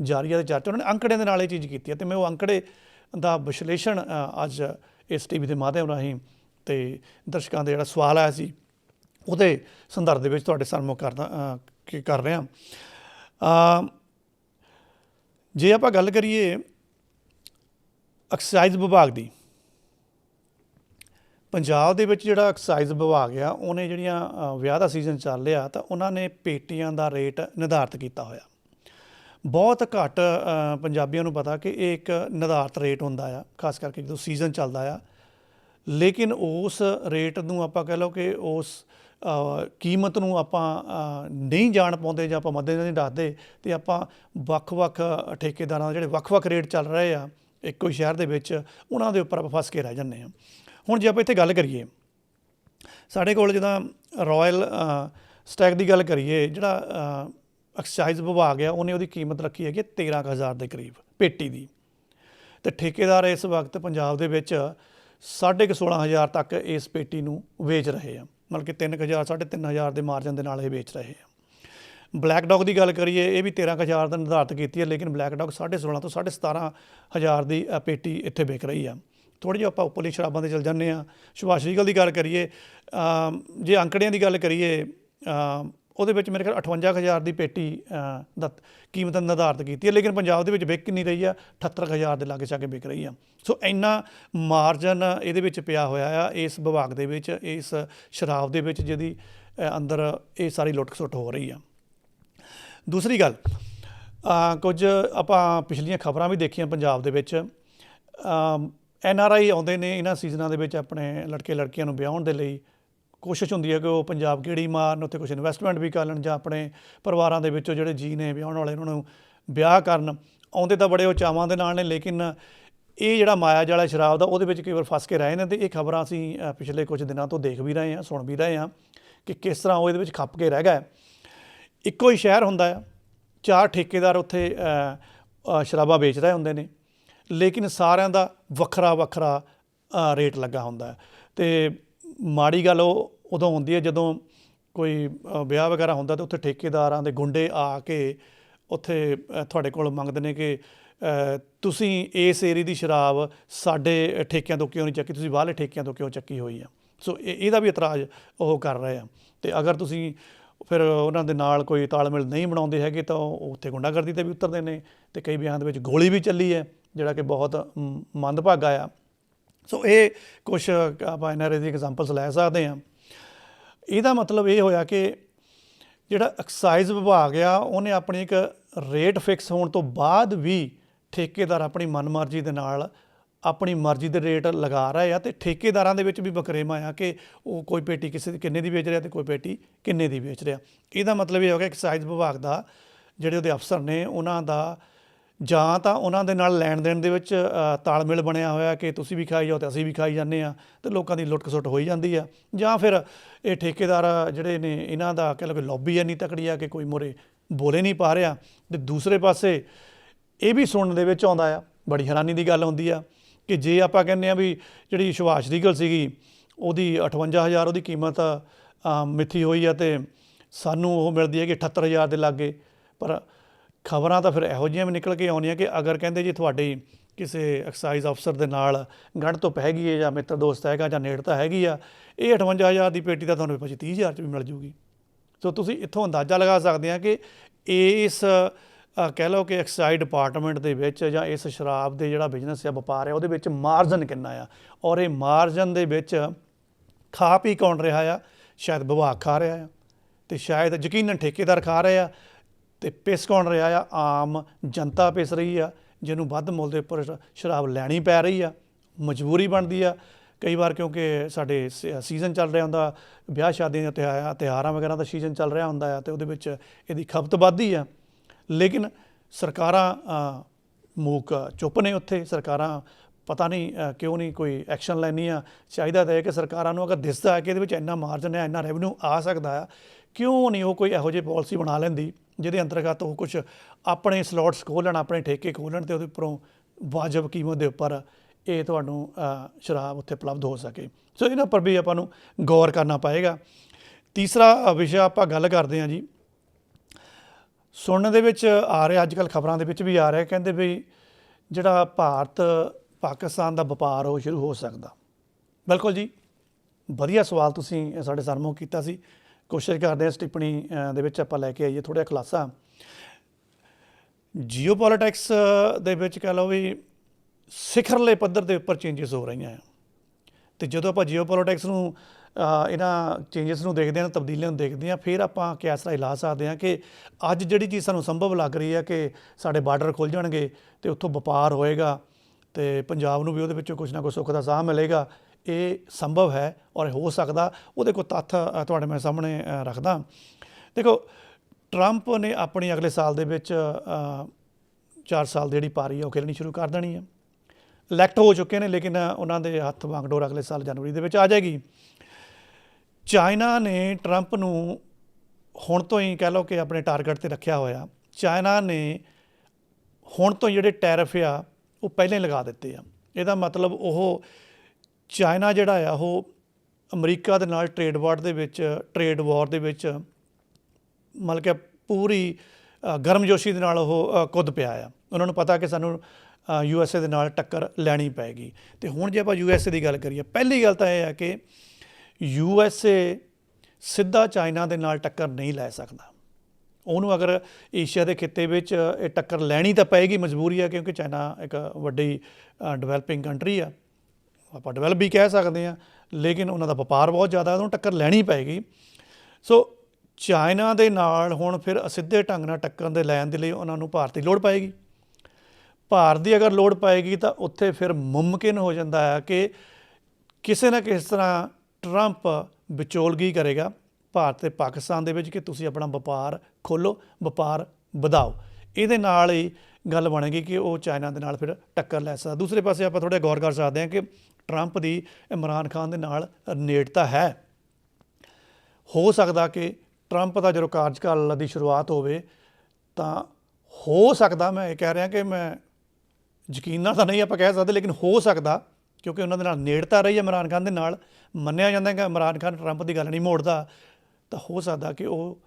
ਜਾਰੀ ਆ ਤੇ ਚਰਚਾ ਉਹਨਾਂ ਨੇ ਅੰਕੜਿਆਂ ਦੇ ਨਾਲ ਇਹ ਚੀਜ਼ ਕੀਤੀ ਆ ਤੇ ਮੈਂ ਉਹ ਅੰਕੜੇ ਦਾ ਵਿਸ਼ਲੇਸ਼ਣ ਅੱਜ ਇਸ ਟੀਵੀ ਦੇ ਮਾਧਿਅਮ ਰਾਹੀਂ ਤੇ ਦਰਸ਼ਕਾਂ ਦੇ ਜਿਹੜਾ ਸਵਾਲ ਆਇਆ ਸੀ ਉਹਦੇ ਸੰਦਰਭ ਦੇ ਵਿੱਚ ਤੁਹਾਡੇ ਸਾਹਮਣੇ ਕਰਦਾ ਅ, ਕੀ ਕਰ ਰਿਹਾ। ਅ, ਜੇ ਆਪਾਂ ਗੱਲ ਕਰੀਏ ਐਕਸਾਈਜ਼ ਵਿਭਾਗ ਦੀ ਪੰਜਾਬ ਦੇ ਵਿੱਚ ਜਿਹੜਾ ਐਕਸਾਈਜ਼ ਵਿਭਾਗ ਆ, ਉਹਨੇ ਜਿਹੜੀਆਂ ਵਿਆਹ ਦਾ ਸੀਜ਼ਨ ਚੱਲ ਰਿਹਾ, ਤਾਂ ਉਹਨਾਂ ਨੇ ਪੇਟੀਆਂ ਦਾ ਰੇਟ ਨਿਰਧਾਰਤ ਕੀਤਾ ਹੋਇਆ। ਬਹੁਤ ਘੱਟ ਪੰਜਾਬੀਆਂ ਨੂੰ ਪਤਾ ਕਿ ਇਹ ਇੱਕ ਨਿਰਧਾਰਤ ਰੇਟ ਹੁੰਦਾ ਆ, ਖਾਸ ਕਰਕੇ ਜਦੋਂ ਸੀਜ਼ਨ ਚੱਲਦਾ ਆ। ਲੇਕਿਨ ਉਸ ਰੇਟ ਨੂੰ ਆਪਾਂ ਕਹਿ ਲਓ ਕਿ ਉਸ ਕੀਮਤ ਨੂੰ ਆਪਾਂ ਨਹੀਂ ਜਾਣ ਪਾਉਂਦੇ ਜਾਂ ਆਪਾਂ ਮੱਦੇ ਨਹੀਂ ਰੱਖਦੇ ਤੇ ਆਪਾਂ ਵੱਖ-ਵੱਖ ਠੇਕੇਦਾਰਾਂ ਦੇ ਜਿਹੜੇ ਵੱਖ-ਵੱਖ ਰੇਟ ਚੱਲ ਰਹੇ ਆ, ਇੱਕੋ ਹੀ ਸ਼ਹਿਰ ਦੇ ਵਿੱਚ, ਉਹਨਾਂ ਦੇ ਉੱਪਰ ਆਪਾਂ ਫਸ ਕੇ ਰਹਿ ਜਾਂਦੇ ਆ ਹੁਣ ਜੇ ਆਪਾਂ ਇੱਥੇ ਗੱਲ ਕਰੀਏ, ਸਾਡੇ ਕੋਲ ਜਦੋਂ ਰਾਇਲ ਸਟੈਕ ਦੀ ਗੱਲ ਕਰੀਏ, ਜਿਹੜਾ ਐਕਸਾਈਜ਼ ਵਿਭਾਗ ਆ, ਉਹਨੇ ਉਹਦੀ ਕੀਮਤ ਰੱਖੀ ਹੈਗੀ 13000 ਦੇ ਕਰੀਬ, ਪੇਟੀ ਦੀ। ਤੇ ਠੇਕੇਦਾਰ ਇਸ ਵਕਤ ਪੰਜਾਬ ਦੇ ਵਿੱਚ ਸਾਢੇ ਕੁ 16000 ਤੱਕ ਇਸ ਪੇਟੀ ਨੂੰ ਵੇਚ ਰਹੇ ਆ। ਮਤਲਬ ਕਿ 3000 3500 ਦੇ ਮਾਰਜਨ ਦੇ ਨਾਲ ਇਹ ਵੇਚ ਰਹੇ ਆ। ਬਲੈਕ ਡੌਗ ਦੀ ਗੱਲ ਕਰੀਏ, ਇਹ ਵੀ 13000 ਦਾ ਨਿਰਧਾਰਤ ਕੀਤੀ ਹੈ, ਲੇਕਿਨ ਬਲੈਕ ਡੌਗ 16.5 ਤੋਂ 17000 ਦੀ ਪੇਟੀ ਇੱਥੇ ਵਿਕ ਰਹੀ ਆ। ਥੋੜ੍ਹੇ ਜਿਹੀ ਆਪਾਂ ਉੱਪਰਲੀ ਸ਼ਰਾਬਾਂ ਤੇ ਚੱਲ ਜਾਂਦੇ ਆ ਸੁਭਾਸ਼ ਰੀਗਲ ਦੀ ਗੱਲ ਕਰੀਏ ਜੇ ਅੰਕੜਿਆਂ ਦੀ ਗੱਲ ਕਰੀਏ ਉਹਦੇ ਵਿੱਚ ਮੇਰੇ ਖਿਆਲ 58000 ਦੀ ਪੇਟੀ ਦਾ ਕੀਮਤ ਨਿਰਧਾਰਤ ਕੀਤੀ ਹੈ, ਲੇਕਿਨ ਪੰਜਾਬ ਦੇ ਵਿੱਚ ਵਿਕ ਨਹੀਂ ਰਹੀ ਆ? 78000 ਦੇ ਲਾਗੇ ਛਾਗੇ ਵਿਕ ਰਹੀ ਆ। ਸੋ ਇੰਨਾ ਮਾਰਜਨ ਇਹਦੇ ਵਿੱਚ ਪਿਆ ਹੋਇਆ ਆ, ਇਸ ਵਿਭਾਗ ਦੇ ਵਿੱਚ, ਇਸ ਸ਼ਰਾਬ ਦੇ ਵਿੱਚ ਜਿਹਦੀ ਅੰਦਰ ਇਹ ਸਾਰੀ ਲੁੱਟ ਖਸੁੱਟ ਹੋ ਰਹੀ ਆ। ਦੂਸਰੀ ਗੱਲ ਕੁਝ ਆਪਾਂ ਪਿਛਲੀਆਂ ਖਬਰਾਂ ਵੀ ਦੇਖੀਆਂ ਪੰਜਾਬ ਦੇ ਵਿੱਚ ਐਨ ਆਰ ਆਈ ਆਉਂਦੇ ਨੇ ਇਹਨਾਂ ਸੀਜ਼ਨਾਂ ਦੇ ਵਿੱਚ ਆਪਣੇ ਲੜਕੇ ਲੜਕੀਆਂ ਨੂੰ ਵਿਆਹਣ ਦੇ ਲਈ। ਕੋਸ਼ਿਸ਼ ਹੁੰਦੀ ਹੈ ਕਿ ਉਹ ਪੰਜਾਬ ਗੇੜੀ ਮਾਰਨ, ਉੱਥੇ ਕੁਝ ਇਨਵੈਸਟਮੈਂਟ ਵੀ ਕਰ ਲੈਣ ਜਾਂ ਆਪਣੇ ਪਰਿਵਾਰਾਂ ਦੇ ਵਿੱਚੋਂ ਜਿਹੜੇ ਜੀ ਨੇ ਵਿਆਹਣ ਵਾਲੇ ਉਹਨਾਂ ਨੂੰ ਵਿਆਹ ਕਰਨ। ਆਉਂਦੇ ਤਾਂ ਬੜੇ ਉਹ ਚਾਵਾਂ ਦੇ ਨਾਲ ਨੇ, ਲੇਕਿਨ ਇਹ ਜਿਹੜਾ ਮਾਇਆ ਜਾਲਾ ਸ਼ਰਾਬ ਦਾ, ਉਹਦੇ ਵਿੱਚ ਕਈ ਵਾਰ ਫਸ ਕੇ ਰਹੇ ਨੇ ਤੇ ਇਹ ਖਬਰਾਂ ਅਸੀਂ ਪਿਛਲੇ ਕੁਝ ਦਿਨਾਂ ਤੋਂ ਦੇਖ ਵੀ ਰਹੇ ਹਾਂ, ਸੁਣ ਵੀ ਰਹੇ ਹਾਂ ਕਿ ਕਿਸ ਤਰ੍ਹਾਂ ਉਹ ਇਹਦੇ ਵਿੱਚ ਖੱਪ ਕੇ ਰਹਿ ਗਿਆ ਇੱਕੋ ਹੀ ਸ਼ਹਿਰ ਹੁੰਦਾ ਆ ਚਾਰ ਠੇਕੇਦਾਰ ਉੱਥੇ ਸ਼ਰਾਬਾਂ ਵੇਚ ਰਹੇ ਹੁੰਦੇ ਨੇ। ਲੇਕਿਨ ਸਾਰਿਆਂ ਦਾ ਵੱਖਰਾ ਵੱਖਰਾ ਰੇਟ ਲੱਗਾ ਹੁੰਦਾ ਹੈ। ਤੇ ਮਾੜੀ ਗੱਲ ਉਹ ਉਦੋਂ ਹੁੰਦੀ ਹੈ ਜਦੋਂ ਕੋਈ ਵਿਆਹ ਵਗੈਰਾ ਹੁੰਦਾ ਤੇ ਉੱਥੇ ਠੇਕੇਦਾਰਾਂ ਦੇ ਗੁੰਡੇ ਆ ਕੇ ਉੱਥੇ ਤੁਹਾਡੇ ਕੋਲ ਮੰਗਦੇ ਨੇ ਕਿ ਤੁਸੀਂ ਇਸ ਏਰੀ ਦੀ ਸ਼ਰਾਬ ਸਾਡੇ ਠੇਕਿਆਂ ਤੋਂ ਕਿਉਂ ਨਹੀਂ ਚੱਕੀ? ਤੁਸੀਂ ਬਾਹਰਲੇ ਠੇਕਿਆਂ ਤੋਂ ਕਿਉਂ ਚੱਕੀ ਹੋਈ ਆ? ਸੋ ਇਹ- ਇਹਦਾ ਵੀ ਇਤਰਾਜ਼ ਉਹ ਕਰ ਰਹੇ ਆ। ਤੇ ਅਗਰ ਤੁਸੀਂ ਫਿਰ ਉਹਨਾਂ ਦੇ ਨਾਲ ਕੋਈ ਤਾਲਮੇਲ ਨਹੀਂ ਬਣਾਉਂਦੇ ਹੈਗੇ ਤਾਂ ਉਹ ਉੱਥੇ ਗੁੰਡਾਗਰਦੀ ਤੇ ਵੀ ਉਤਰਦੇ ਨੇ ਤੇ ਕਈ ਵਿਆਹਾਂ ਦੇ ਵਿੱਚ ਗੋਲੀ ਵੀ ਚੱਲੀ ਹੈ। ਜਿਹੜਾ ਕਿ ਬਹੁਤ ਮੰਦਭਾਗਾ ਆ। ਸੋ ਇਹ ਕੁਝ ਆਪਾਂ ਇਹਨਾਂ ਦੀ ਐਗਜ਼ਾਮਪਲਸ ਲੈ ਸਕਦੇ ਹਾਂ। ਇਹਦਾ ਮਤਲਬ ਇਹ ਹੋਇਆ ਕਿ ਜਿਹੜਾ ਐਕਸਾਈਜ਼ ਵਿਭਾਗ ਆ, ਉਹਨੇ ਆਪਣੀ ਇੱਕ ਰੇਟ ਫਿਕਸ ਹੋਣ ਤੋਂ ਬਾਅਦ ਵੀ ਠੇਕੇਦਾਰ ਆਪਣੀ ਮਨਮਰਜ਼ੀ ਦੇ ਨਾਲ ਆਪਣੀ ਮਰਜ਼ੀ ਦੇ ਰੇਟ ਲਗਾ ਰਹੇ ਆ ਤੇ ਠੇਕੇਦਾਰਾਂ ਦੇ ਵਿੱਚ ਵੀ ਬਕਰੇਮਾ ਆ ਕਿ ਉਹ ਕੋਈ ਪੇਟੀ ਕਿਸੇ ਦੀ ਕਿੰਨੇ ਦੀ ਵੇਚ ਰਿਹਾ ਤੇ ਕੋਈ ਪੇਟੀ ਕਿੰਨੇ ਦੀ ਵੇਚ ਰਿਹਾ। ਇਹਦਾ ਮਤਲਬ ਇਹ ਹੋ ਗਿਆ ਐਕਸਾਈਜ਼ ਵਿਭਾਗ ਦਾ ਜਿਹੜੇ ਉਹਦੇ ਅਫਸਰ ਨੇ, ਉਹਨਾਂ ਦਾ ਜਾਂ ਤਾਂ ਉਹਨਾਂ ਦੇ ਨਾਲ ਲੈਣ ਦੇਣ ਦੇ ਵਿੱਚ ਤਾਲਮੇਲ ਬਣਿਆ ਹੋਇਆ ਕਿ ਤੁਸੀਂ ਵੀ ਖਾਈ ਜਾਓ ਤੇ ਅਸੀਂ ਵੀ ਖਾਈ ਜਾਂਦੇ ਆ ਤੇ ਲੋਕਾਂ ਦੀ ਲੁੱਟ ਖਸੁੱਟ ਹੋਈ ਜਾਂਦੀ ਆ। ਜਾਂ ਫਿਰ ਇਹ ਠੇਕੇਦਾਰ ਜਿਹੜੇ ਨੇ, ਇਹਨਾਂ ਦਾ ਕਹਿ ਲਓ ਕਿ ਲੌਬੀ ਇੰਨੀ ਤਕੜੀ ਆ ਕਿ ਕੋਈ ਮੋਰੇ ਬੋਲੇ ਨਹੀਂ ਪਾ ਰਿਹਾ। ਤੇ ਦੂਸਰੇ ਪਾਸੇ ਇਹ ਵੀ ਸੁਣਨ ਦੇ ਵਿੱਚ ਆਉਂਦਾ ਆ, ਬੜੀ ਹੈਰਾਨੀ ਦੀ ਗੱਲ ਹੁੰਦੀ ਆ ਕਿ ਜੇ ਆਪਾਂ ਕਹਿੰਦੇ ਆ ਵੀ ਜਿਹੜੀ ਸੁਭਾਸ਼ ਰੀਗਲ ਸੀਗੀ, ਉਹਦੀ 58000 ਉਹਦੀ ਕੀਮਤ ਮਿੱਥੀ ਹੋਈ ਆ ਤੇ ਸਾਨੂੰ ਉਹ ਮਿਲਦੀ ਹੈ ਕਿ 78000 ਦੇ ਲਾਗੇ। ਪਰ ਖਬਰਾਂ ਤਾਂ ਫਿਰ ਇਹੋ ਜਿਹੀਆਂ ਵੀ ਨਿਕਲ ਕੇ ਆਉਂਦੀਆਂ ਕਿ ਅਗਰ ਕਹਿੰਦੇ ਜੀ ਤੁਹਾਡੀ ਕਿਸੇ ਐਕਸਾਈਜ਼ ਅਫਸਰ ਦੇ ਨਾਲ ਗੰਢ ਤੋਂ ਪੈ ਗਈ ਹੈ ਜਾਂ ਮਿੱਤਰ ਦੋਸਤ ਹੈਗਾ ਜਾਂ ਨੇੜਤਾ ਹੈਗੀ ਆ, ਇਹ 58000 ਦੀ ਪੇਟੀ ਤਾਂ ਤੁਹਾਨੂੰ પછી 30000 ਚ ਵੀ ਮਿਲ ਜੂਗੀ। ਸੋ ਤੁਸੀਂ ਇੱਥੋਂ ਅੰਦਾਜ਼ਾ ਲਗਾ ਸਕਦੇ ਆ ਕਿ ਇਸ ਕਹਿ ਲਓ ਕਿ ਐਕਸਾਈਜ਼ ਡਿਪਾਰਟਮੈਂਟ ਦੇ ਵਿੱਚ ਜਾਂ ਇਸ ਸ਼ਰਾਬ ਦੇ ਜਿਹੜਾ ਬਿਜ਼ਨਸ ਆ, ਵਪਾਰ ਹੈ ਉਹਦੇ ਵਿੱਚ ਮਾਰਜਨ ਕਿੰਨਾ ਆ? ਔਰ ਇਹ ਮਾਰਜਨ ਦੇ ਵਿੱਚ ਖਾ ਪੀ ਕੌਣ ਰਿਹਾ ਆ? ਸ਼ਾਇਦ ਵਿਭਾਗ ਖਾ ਰਿਹਾ ਆ। ਤੇ ਸ਼ਾਇਦ ਯਕੀਨਨ ਠੇਕੇਦਾਰ ਖਾ ਰਹੇ ਆ। ਤੇ ਪਿਸ ਕੌਣ ਰਿਹਾ ਆ? ਆਮ ਜਨਤਾ ਪਿਸ ਰਹੀ ਆ, ਜਿਹਨੂੰ ਵੱਧ ਮੁੱਲ ਦੇ ਉੱਪਰ ਸ਼- ਸ਼ਰਾਬ ਲੈਣੀ ਪੈ ਰਹੀ ਆ, ਮਜਬੂਰੀ ਬਣਦੀ ਆ। ਕਈ ਵਾਰ ਕਿਉਂਕਿ ਸਾਡੇ ਸੀਜ਼ਨ ਚੱਲ ਰਿਹਾ ਹੁੰਦਾ, ਵਿਆਹ ਸ਼ਾਦੀਆਂ ਦੇ ਤਿਉਹਾਰਾਂ ਤਿਉਹਾਰਾਂ ਵਗੈਰਾ ਦਾ ਸੀਜ਼ਨ ਚੱਲ ਰਿਹਾ ਹੁੰਦਾ ਆ ਤੇ ਉਹਦੇ ਵਿੱਚ ਇਹਦੀ ਖਪਤ ਵੱਧਦੀ ਆ। ਲੇਕਿਨ ਸਰਕਾਰਾਂ ਮੂਕ ਚੁੱਪ ਨੇ ਉੱਥੇ। ਸਰਕਾਰਾਂ ਪਤਾ ਨਹੀਂ ਕਿਉਂ ਨਹੀਂ ਕੋਈ ਐਕਸ਼ਨ ਲੈਣੀ ਆ ਚਾਹੀਦਾ ਤਾਂ ਹੈ ਕਿ ਸਰਕਾਰਾਂ ਨੂੰ ਅਗਰ ਦਿਸਦਾ ਹੈ ਕਿ ਇਹਦੇ ਵਿੱਚ ਇੰਨਾ ਮਾਰਜਨ ਹੈ, ਇੰਨਾ ਰੈਵਨਿਊ ਆ ਸਕਦਾ ਆ ਕਿਉਂ ਨਹੀਂ ਉਹ ਕੋਈ ਇਹੋ ਜਿਹੀ ਪਾਲਿਸੀ ਬਣਾ ਲੈਂਦੀ ਜਿਹਦੇ ਅੰਤਰਗਤ ਉਹ ਕੁਝ ਆਪਣੇ ਸਲੋਟਸ ਖੋਲ੍ਹਣ ਆਪਣੇ ਠੇਕੇ ਖੋਲ੍ਹਣ ਤੇ ਉਹਦੇ ਉੱਪਰੋਂ ਵਾਜਬ ਕੀਮਤ ਦੇ ਉੱਪਰ ਇਹ ਤੁਹਾਨੂੰ ਸ਼ਰਾਬ ਉੱਥੇ ਉਪਲਬਧ ਹੋ ਸਕੇ। ਸੋ ਇਹਨਾਂ ਪਰ ਵੀ ਆਪਾਂ ਨੂੰ ਗੌਰ ਕਰਨਾ ਪਏਗਾ। ਤੀਸਰਾ ਵਿਸ਼ਾ ਆਪਾਂ ਗੱਲ ਕਰਦੇ ਹਾਂ ਜੀ। ਸੁਣਨ ਦੇ ਵਿੱਚ ਆ ਰਿਹਾ ਅੱਜ ਕੱਲ ਖਬਰਾਂ ਦੇ ਵਿੱਚ ਵੀ ਆ ਰਿਹਾ, ਕਹਿੰਦੇ ਵੀ ਜਿਹੜਾ ਭਾਰਤ ਪਾਕਿਸਤਾਨ ਦਾ ਵਪਾਰ ਉਹ ਸ਼ੁਰੂ ਹੋ ਸਕਦਾ। ਬਿਲਕੁਲ ਜੀ। ਵਧੀਆ ਸਵਾਲ ਤੁਸੀਂ ਸਾਡੇ ਸਾਹਮਣੇ ਕੀਤਾ ਸੀ। ਕੋਸ਼ਿਸ਼ ਕਰਦੇ ਹਾਂ ਇਸ ਟਿੱਪਣੀ ਦੇ ਵਿੱਚ ਆਪਾਂ ਲੈ ਕੇ ਆਈਏ ਥੋੜਾ ਖੁਲਾਸਾ। ਜੀਓਪੋਲਿਟਿਕਸ ਦੇ ਵਿੱਚ ਕਹ ਲਓ ਵੀ ਸਿਖਰਲੇ ਪੱਧਰ ਦੇ ਉੱਪਰ ਚੇਂਜਸ ਹੋ ਰਹੀਆਂ ਆ। ਤੇ ਜਦੋਂ ਆਪਾਂ ਜੀਓਪੋਲਿਟਿਕਸ ਨੂੰ ਇਹਨਾਂ ਚੇਂਜਸ ਨੂੰ ਦੇਖਦੇ ਹਾਂ ਤਬਦੀਲੀਆਂ ਨੂੰ ਦੇਖਦੇ ਹਾਂ, ਫਿਰ ਆਪਾਂ ਕਿਆਸ ਰਾਹੀਂ ਲਾ ਸਕਦੇ ਹਾਂ ਕਿ ਅੱਜ ਜਿਹੜੀ ਚੀਜ਼ ਸਾਨੂੰ ਸੰਭਵ ਲੱਗ ਰਹੀ ਹੈ ਕਿ ਸਾਡੇ ਬਾਰਡਰ ਖੁੱਲ ਜਾਣਗੇ ਤੇ ਉੱਥੋਂ ਵਪਾਰ ਹੋਏਗਾ ਤੇ ਪੰਜਾਬ ਨੂੰ ਵੀ ਉਹਦੇ ਵਿੱਚੋਂ ਕੁਝ ਨਾ ਕੁਝ ਸੁੱਖ ਦਾ ਸਾਹ ਮਿਲੇਗਾ। ਇਹ ਸੰਭਵ ਹੈ ਔਰ ਹੋ ਸਕਦਾ, ਉਹਦੇ ਕੋਲ ਤੱਥ ਤੁਹਾਡੇ ਮੈਂ ਸਾਹਮਣੇ ਰੱਖਦਾ। ਦੇਖੋ ਟਰੰਪ ਨੇ ਆਪਣੀ ਅਗਲੇ ਸਾਲ ਦੇ ਵਿੱਚ 4 ਸਾਲ ਦੀ ਜਿਹੜੀ ਪਾਰੀ ਹੈ, ਉਹ ਖੇਲਣੀ ਸ਼ੁਰੂ ਕਰ ਦੇਣੀ ਹੈ। ਇਲੈਕਟ ਹੋ ਚੁੱਕੇ ਨੇ, ਲੇਕਿਨ ਉਹਨਾਂ ਦੇ ਹੱਥ ਵਾਂਗਡੋਰ ਅਗਲੇ ਸਾਲ ਜਨਵਰੀ ਦੇ ਵਿੱਚ ਆ ਜਾਏਗੀ। ਚਾਈਨਾ ਨੇ ਟਰੰਪ ਨੂੰ ਹੁਣ ਤੋਂ ਹੀ ਕਹਿ ਲਓ ਕਿ ਆਪਣੇ ਟਾਰਗੇਟ ਤੇ ਰੱਖਿਆ ਹੋਇਆ। ਚਾਈਨਾ ਨੇ ਹੁਣ ਤੋਂ ਜਿਹੜੇ ਟੈਰਿਫ ਆ, ਉਹ ਪਹਿਲਾਂ ਹੀ ਲਗਾ ਦਿੱਤੇ ਆ। ਇਹਦਾ ਮਤਲਬ ਉਹ ਚਾਈਨਾ ਜਿਹੜਾ ਆ, ਉਹ ਅਮਰੀਕਾ ਦੇ ਨਾਲ ਟ੍ਰੇਡ ਵਾਰ ਦੇ ਵਿੱਚ ਟ੍ਰੇਡ ਵਾਰ ਦੇ ਵਿੱਚ ਮਤਲਬ ਕਿ ਪੂਰੀ ਗਰਮਜੋਸ਼ੀ ਦੇ ਨਾਲ ਉਹ ਕੁੱਦ ਪਿਆ ਆ। ਉਹਨਾਂ ਨੂੰ ਪਤਾ ਕਿ ਸਾਨੂੰ ਯੂ ਐਸ ਏ ਦੇ ਨਾਲ ਟੱਕਰ ਲੈਣੀ ਪਏਗੀ। ਤੇ ਹੁਣ ਜੇ ਆਪਾਂ ਯੂ ਐਸ ਏ ਦੀ ਗੱਲ ਕਰੀਏ, ਪਹਿਲੀ ਗੱਲ ਤਾਂ ਇਹ ਹੈ ਕਿ ਯੂ ਐਸ ਏ ਸਿੱਧਾ ਚਾਈਨਾ ਦੇ ਨਾਲ ਟੱਕਰ ਨਹੀਂ ਲੈ ਸਕਦਾ। ਉਹਨੂੰ ਅਗਰ ਏਸ਼ੀਆ ਦੇ ਖਿੱਤੇ ਵਿੱਚ ਇਹ ਟੱਕਰ ਲੈਣੀ ਤਾਂ ਪਏਗੀ, ਮਜਬੂਰੀ ਆ ਕਿਉਂਕਿ ਚਾਈਨਾ ਇੱਕ ਵੱਡੀ ਡਿਵੈਲਪਿੰਗ ਕੰਟਰੀ ਆ। ਆਪਾਂ ਡਿਵੈਲਪ ਵੀ ਕਹਿ ਸਕਦੇ ਆ ਲੇਕਿਨ ਉਹਨਾਂ ਦਾ ਵਪਾਰ ਬਹੁਤ ਜ਼ਿਆਦਾ ਉਹਨੂੰ ਟੱਕਰ ਲੈਣੀ ਪਏਗੀ ਸੋ ਚਾਈਨਾ ਦੇ ਨਾਲ ਹੁਣ ਫਿਰ ਅਸਿੱਧੇ ਢੰਗ ਨਾਲ ਟੱਕਰ ਦੇ ਲੈਣ ਦੇ ਲਈ ਉਹਨਾਂ ਨੂੰ ਭਾਰਤ ਦੀ ਲੋੜ ਪਏਗੀ। ਭਾਰਤ ਦੀ ਅਗਰ ਲੋੜ ਪਏਗੀ ਤਾਂ ਉੱਥੇ ਫਿਰ ਮੁਮਕਿਨ ਹੋ ਜਾਂਦਾ ਹੈ ਕਿ ਕਿਸੇ ਨਾ ਕਿਸੇ ਤਰ੍ਹਾਂ ਟਰੰਪ ਵਿਚੋਲਗੀ ਕਰੇਗਾ। ਭਾਰਤ ਤੇ ਪਾਕਿਸਤਾਨ ਦੇ ਵਿੱਚ ਕਿ ਤੁਸੀਂ ਆਪਣਾ ਵਪਾਰ ਖੋਲੋ ਵਪਾਰ ਵਧਾਓ। ਇਹਦੇ ਨਾਲ ਹੀ ਗੱਲ ਬਣੇਗੀ ਕਿ ਉਹ ਚਾਈਨਾ ਦੇ ਨਾਲ ਫਿਰ ਟੱਕਰ ਲੈ ਸਕਦਾ। ਦੂਸਰੇ ਪਾਸੇ ਆਪਾਂ ਥੋੜਾ ਗੌਰ ਕਰ ਸਕਦੇ ਹਾਂ ਕਿ ਟਰੰਪ ਦੀ ਇਮਰਾਨ ਖਾਨ ਦੇ ਨਾਲ ਨੇੜਤਾ ਹੈ। ਹੋ ਸਕਦਾ ਕਿ ਟਰੰਪ ਦਾ ਜਦੋਂ ਕਾਰਜਕਾਲ ਦੀ ਸ਼ੁਰੂਆਤ ਹੋਵੇ, ਤਾਂ ਹੋ ਸਕਦਾ, ਮੈਂ ਇਹ ਕਹਿ ਰਿਹਾ ਕਿ ਮੈਂ ਯਕੀਨ ਨਾਲ ਤਾਂ ਨਹੀਂ ਆਪਾਂ ਕਹਿ ਸਕਦੇ, ਲੇਕਿਨ ਹੋ ਸਕਦਾ, ਕਿਉਂਕਿ ਉਹਨਾਂ ਦੇ ਨਾਲ ਨੇੜਤਾ ਰਹੀ ਹੈ ਇਮਰਾਨ ਖਾਨ ਦੇ ਨਾਲ, ਮੰਨਿਆ ਜਾਂਦਾ ਹੈ ਕਿ ਇਮਰਾਨ ਖਾਨ ਟਰੰਪ ਦੀ ਗੱਲ ਨਹੀਂ ਮੋੜਦਾ, ਤਾਂ ਹੋ ਸਕਦਾ ਕਿ ਉਹ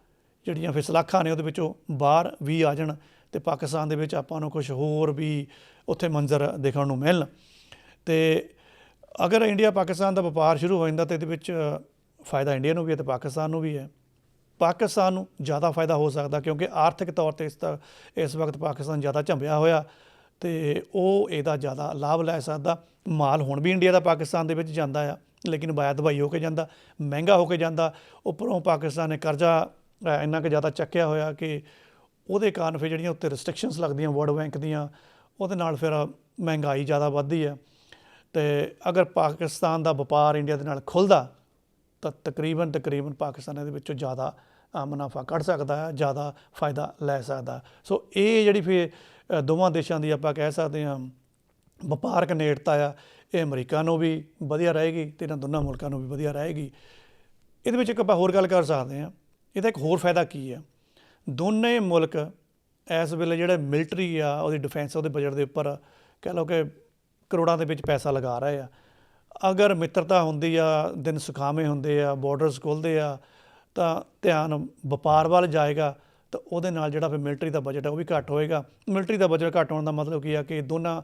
ਜਿਹੜੀਆਂ ਫਿਸਲਾਖਾਂ ਨੇ ਉਹਦੇ ਵਿੱਚੋਂ ਬਾਹਰ ਵੀ ਆ ਜਾਣ ਤੇ ਪਾਕਿਸਤਾਨ ਦੇ ਵਿੱਚ ਆਪਾਂ ਨੂੰ ਕੁਝ ਹੋਰ ਵੀ ਉੱਥੇ ਮੰਜ਼ਰ ਦੇਖਣ ਨੂੰ ਮਿਲਣ। ਤੇ ਅਗਰ ਇੰਡੀਆ ਪਾਕਿਸਤਾਨ ਦਾ ਵਪਾਰ ਸ਼ੁਰੂ ਹੋ ਜਾਂਦਾ ਤੇ ਇਹਦੇ ਵਿੱਚ ਫਾਇਦਾ ਇੰਡੀਆ ਨੂੰ ਵੀ ਹੈ ਤੇ ਪਾਕਿਸਤਾਨ ਨੂੰ ਵੀ ਹੈ। ਪਾਕਿਸਤਾਨ ਨੂੰ ਜ਼ਿਆਦਾ ਫਾਇਦਾ ਹੋ ਸਕਦਾ ਕਿਉਂਕਿ ਆਰਥਿਕ ਤੌਰ ਤੇ ਇਸ ਤ, ਇਸ ਵਕਤ ਪਾਕਿਸਤਾਨ ਜ਼ਿਆਦਾ ਝੰਬਿਆ ਹੋਇਆ ਤੇ ਉਹ ਇਹਦਾ ਜ਼ਿਆਦਾ ਲਾਭ ਲੈ ਸਕਦਾ। ਮਾਲ ਹੁਣ ਵੀ ਇੰਡੀਆ ਦਾ ਪਾਕਿਸਤਾਨ ਦੇ ਵਿੱਚ ਜਾਂਦਾ ਆ, ਲੇਕਿਨ ਬਾਇਆ ਦਵਾਈ ਹੋ ਕੇ ਜਾਂਦਾ, ਮਹਿੰਗਾ ਹੋ ਕੇ ਜਾਂਦਾ। ਉੱਪਰੋਂ ਪਾਕਿਸਤਾਨ ਨੇ ਕਰਜ਼ਾ ਇੰਨਾ ਕੁ ਜ਼ਿਆਦਾ ਚੱਕਿਆ ਹੋਇਆ ਕਿ ਉਹਦੇ ਕਾਰਨ ਫਿਰ ਜਿਹੜੀਆਂ ਉੱਤੇ ਰਿਸਟ੍ਰਿਕਸ਼ਨਸ ਲੱਗਦੀਆਂ ਵਰਲਡ ਬੈਂਕ ਦੀਆਂ, ਉਹਦੇ ਨਾਲ ਫਿਰ ਮਹਿੰਗਾਈ ਜ਼ਿਆਦਾ ਵੱਧਦੀ ਹੈ। ਤੇ ਅਗਰ ਪਾਕਿਸਤਾਨ ਦਾ ਵਪਾਰ ਇੰਡੀਆ ਦੇ ਨਾਲ ਖੁੱਲਦਾ, ਤਾਂ ਤਕਰੀਬਨ ਤਕਰੀਬਨ ਪਾਕਿਸਤਾਨ ਇਹਦੇ ਵਿੱਚੋਂ ਜ਼ਿਆਦਾ ਮੁਨਾਫਾ ਕੱਢ ਸਕਦਾ ਹੈ, ਜ਼ਿਆਦਾ ਫਾਇਦਾ ਲੈ ਸਕਦਾ ਸੋ ਇਹ ਜਿਹੜੀ ਫਿਰ ਦੋਵਾਂ ਦੇਸ਼ਾਂ ਦੀ ਆਪਾਂ ਕਹਿ ਸਕਦੇ ਹਾਂ, ਵਪਾਰਕ ਨੇੜਤਾ ਆ, ਇਹ ਅਮਰੀਕਾ ਨੂੰ ਵੀ ਵਧੀਆ ਰਹੇਗੀ ਤੇ ਇਹਨਾਂ ਦੋਨਾਂ ਮੁਲਕਾਂ ਨੂੰ ਵੀ ਵਧੀਆ ਰਹੇਗੀ। ਇਹਦੇ ਵਿੱਚ ਇੱਕ ਆਪਾਂ ਹੋਰ ਗੱਲ ਕਰ ਸਕਦੇ ਹਾਂ, ਇਹਦਾ ਇੱਕ ਹੋਰ ਫਾਇਦਾ ਕੀ ਹੈ? ਦੋਨੇ ਮੁਲਕ ਇਸ ਵੇਲੇ ਜਿਹੜਾ ਮਿਲਟਰੀ ਆ, ਉਹਦੀ ਡਿਫੈਂਸ ਉਹਦੇ ਬਜਟ ਦੇ ਉੱਪਰ, ਕਹਿ ਲਓ ਕਿ ਕਰੋੜਾਂ ਦੇ ਵਿੱਚ ਪੈਸਾ ਲਗਾ ਰਹੇ ਆ। ਅਗਰ ਮਿੱਤਰਤਾ ਹੁੰਦੀ ਆ, ਦਿਨ ਸੁਖਾਵੇਂ ਹੁੰਦੇ ਆ ਬਾਰਡਰਸ ਖੁੱਲ੍ਹਦੇ ਆ, ਤਾਂ ਧਿਆਨ ਵਪਾਰ ਵੱਲ ਜਾਏਗਾ, ਤਾਂ ਉਹਦੇ ਨਾਲ ਜਿਹੜਾ ਫਿਰ ਮਿਲਟਰੀ ਦਾ ਬਜਟ ਹੈ ਉਹ ਵੀ ਘੱਟ ਹੋਏਗਾ। ਮਿਲਟਰੀ ਦਾ ਬਜਟ ਘੱਟ ਹੋਣ ਦਾ ਮਤਲਬ ਕੀ ਆ ਕਿ ਦੋਨਾਂ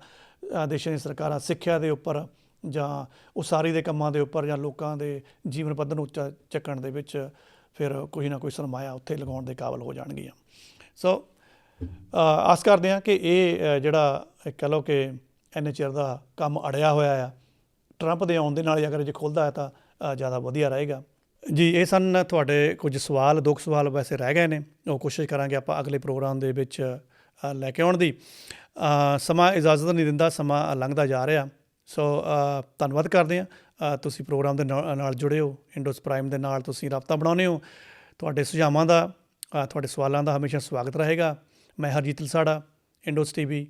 ਦੇਸ਼ਾਂ ਦੀਆਂ ਸਰਕਾਰਾਂ ਸਿੱਖਿਆ ਦੇ ਉੱਪਰ ਜਾਂ ਉਸਾਰੀ ਦੇ ਕੰਮਾਂ ਦੇ ਉੱਪਰ ਜਾਂ ਲੋਕਾਂ ਦੇ ਜੀਵਨ ਪੱਧਰ ਨੂੰ ਉੱਚਾ ਚੱਕਣ ਦੇ ਵਿੱਚ ਫਿਰ ਕੋਈ ਨਾ ਕੋਈ ਸਰਮਾਇਆ ਉੱਥੇ ਲਗਾਉਣ ਦੇ ਕਾਬਲ ਹੋ ਜਾਣਗੀਆਂ। ਸੋ ਆਸ ਕਰਦੇ ਹਾਂ ਕਿ ਇਹ ਜਿਹੜਾ ਇਹ ਕਹਿ ਲਓ ਕਿ ਇੰਨੇ ਚਿਰ ਦਾ ਕੰਮ ਅੜਿਆ ਹੋਇਆ ਆ। ਟਰੰਪ ਦੇ ਆਉਣ ਦੇ ਨਾਲ ਹੀ ਅਗਰ ਜੇ ਖੁੱਲਦਾ ਹੈ ਤਾਂ ਜ਼ਿਆਦਾ ਵਧੀਆ ਰਹੇਗਾ। ਜੀ, ਇਹ ਸਨ ਤੁਹਾਡੇ ਕੁਝ ਸਵਾਲ ਦੋ ਸਵਾਲ ਵੈਸੇ ਰਹਿ ਗਏ ਨੇ। ਉਹ ਕੋਸ਼ਿਸ਼ ਕਰਾਂਗੇ ਆਪਾਂ ਅਗਲੇ ਪ੍ਰੋਗਰਾਮ ਦੇ ਵਿੱਚ ਲੈ ਕੇ ਆਉਣ ਦੀ। ਸਮਾਂ ਇਜਾਜ਼ਤ ਨਹੀਂ ਦਿੰਦਾ, ਸਮਾਂ ਲੰਘਦਾ ਜਾ ਰਿਹਾ। ਸੋ ਧੰਨਵਾਦ ਕਰਦੇ ਹਾਂ। ਤੁਸੀਂ ਪ੍ਰੋਗਰਾਮ ਦੇ ਨਾਲ ਨਾਲ ਜੁੜੇ ਹੋ। ਇੰਡੋਸ ਪ੍ਰਾਈਮ ਦੇ ਨਾਲ ਤੁਸੀਂ ਰਾਬਤਾ ਬਣਾਉਂਦੇ ਹੋ। ਤੁਹਾਡੇ ਸੁਝਾਵਾਂ ਦਾ ਤੁਹਾਡੇ ਸਵਾਲਾਂ ਦਾ ਹਮੇਸ਼ਾ ਸਵਾਗਤ ਰਹੇਗਾ। ਮੈਂ Harjeet Lasara ਇੰਡੋਸ TV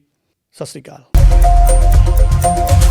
Sat Sri Akal. Thank you.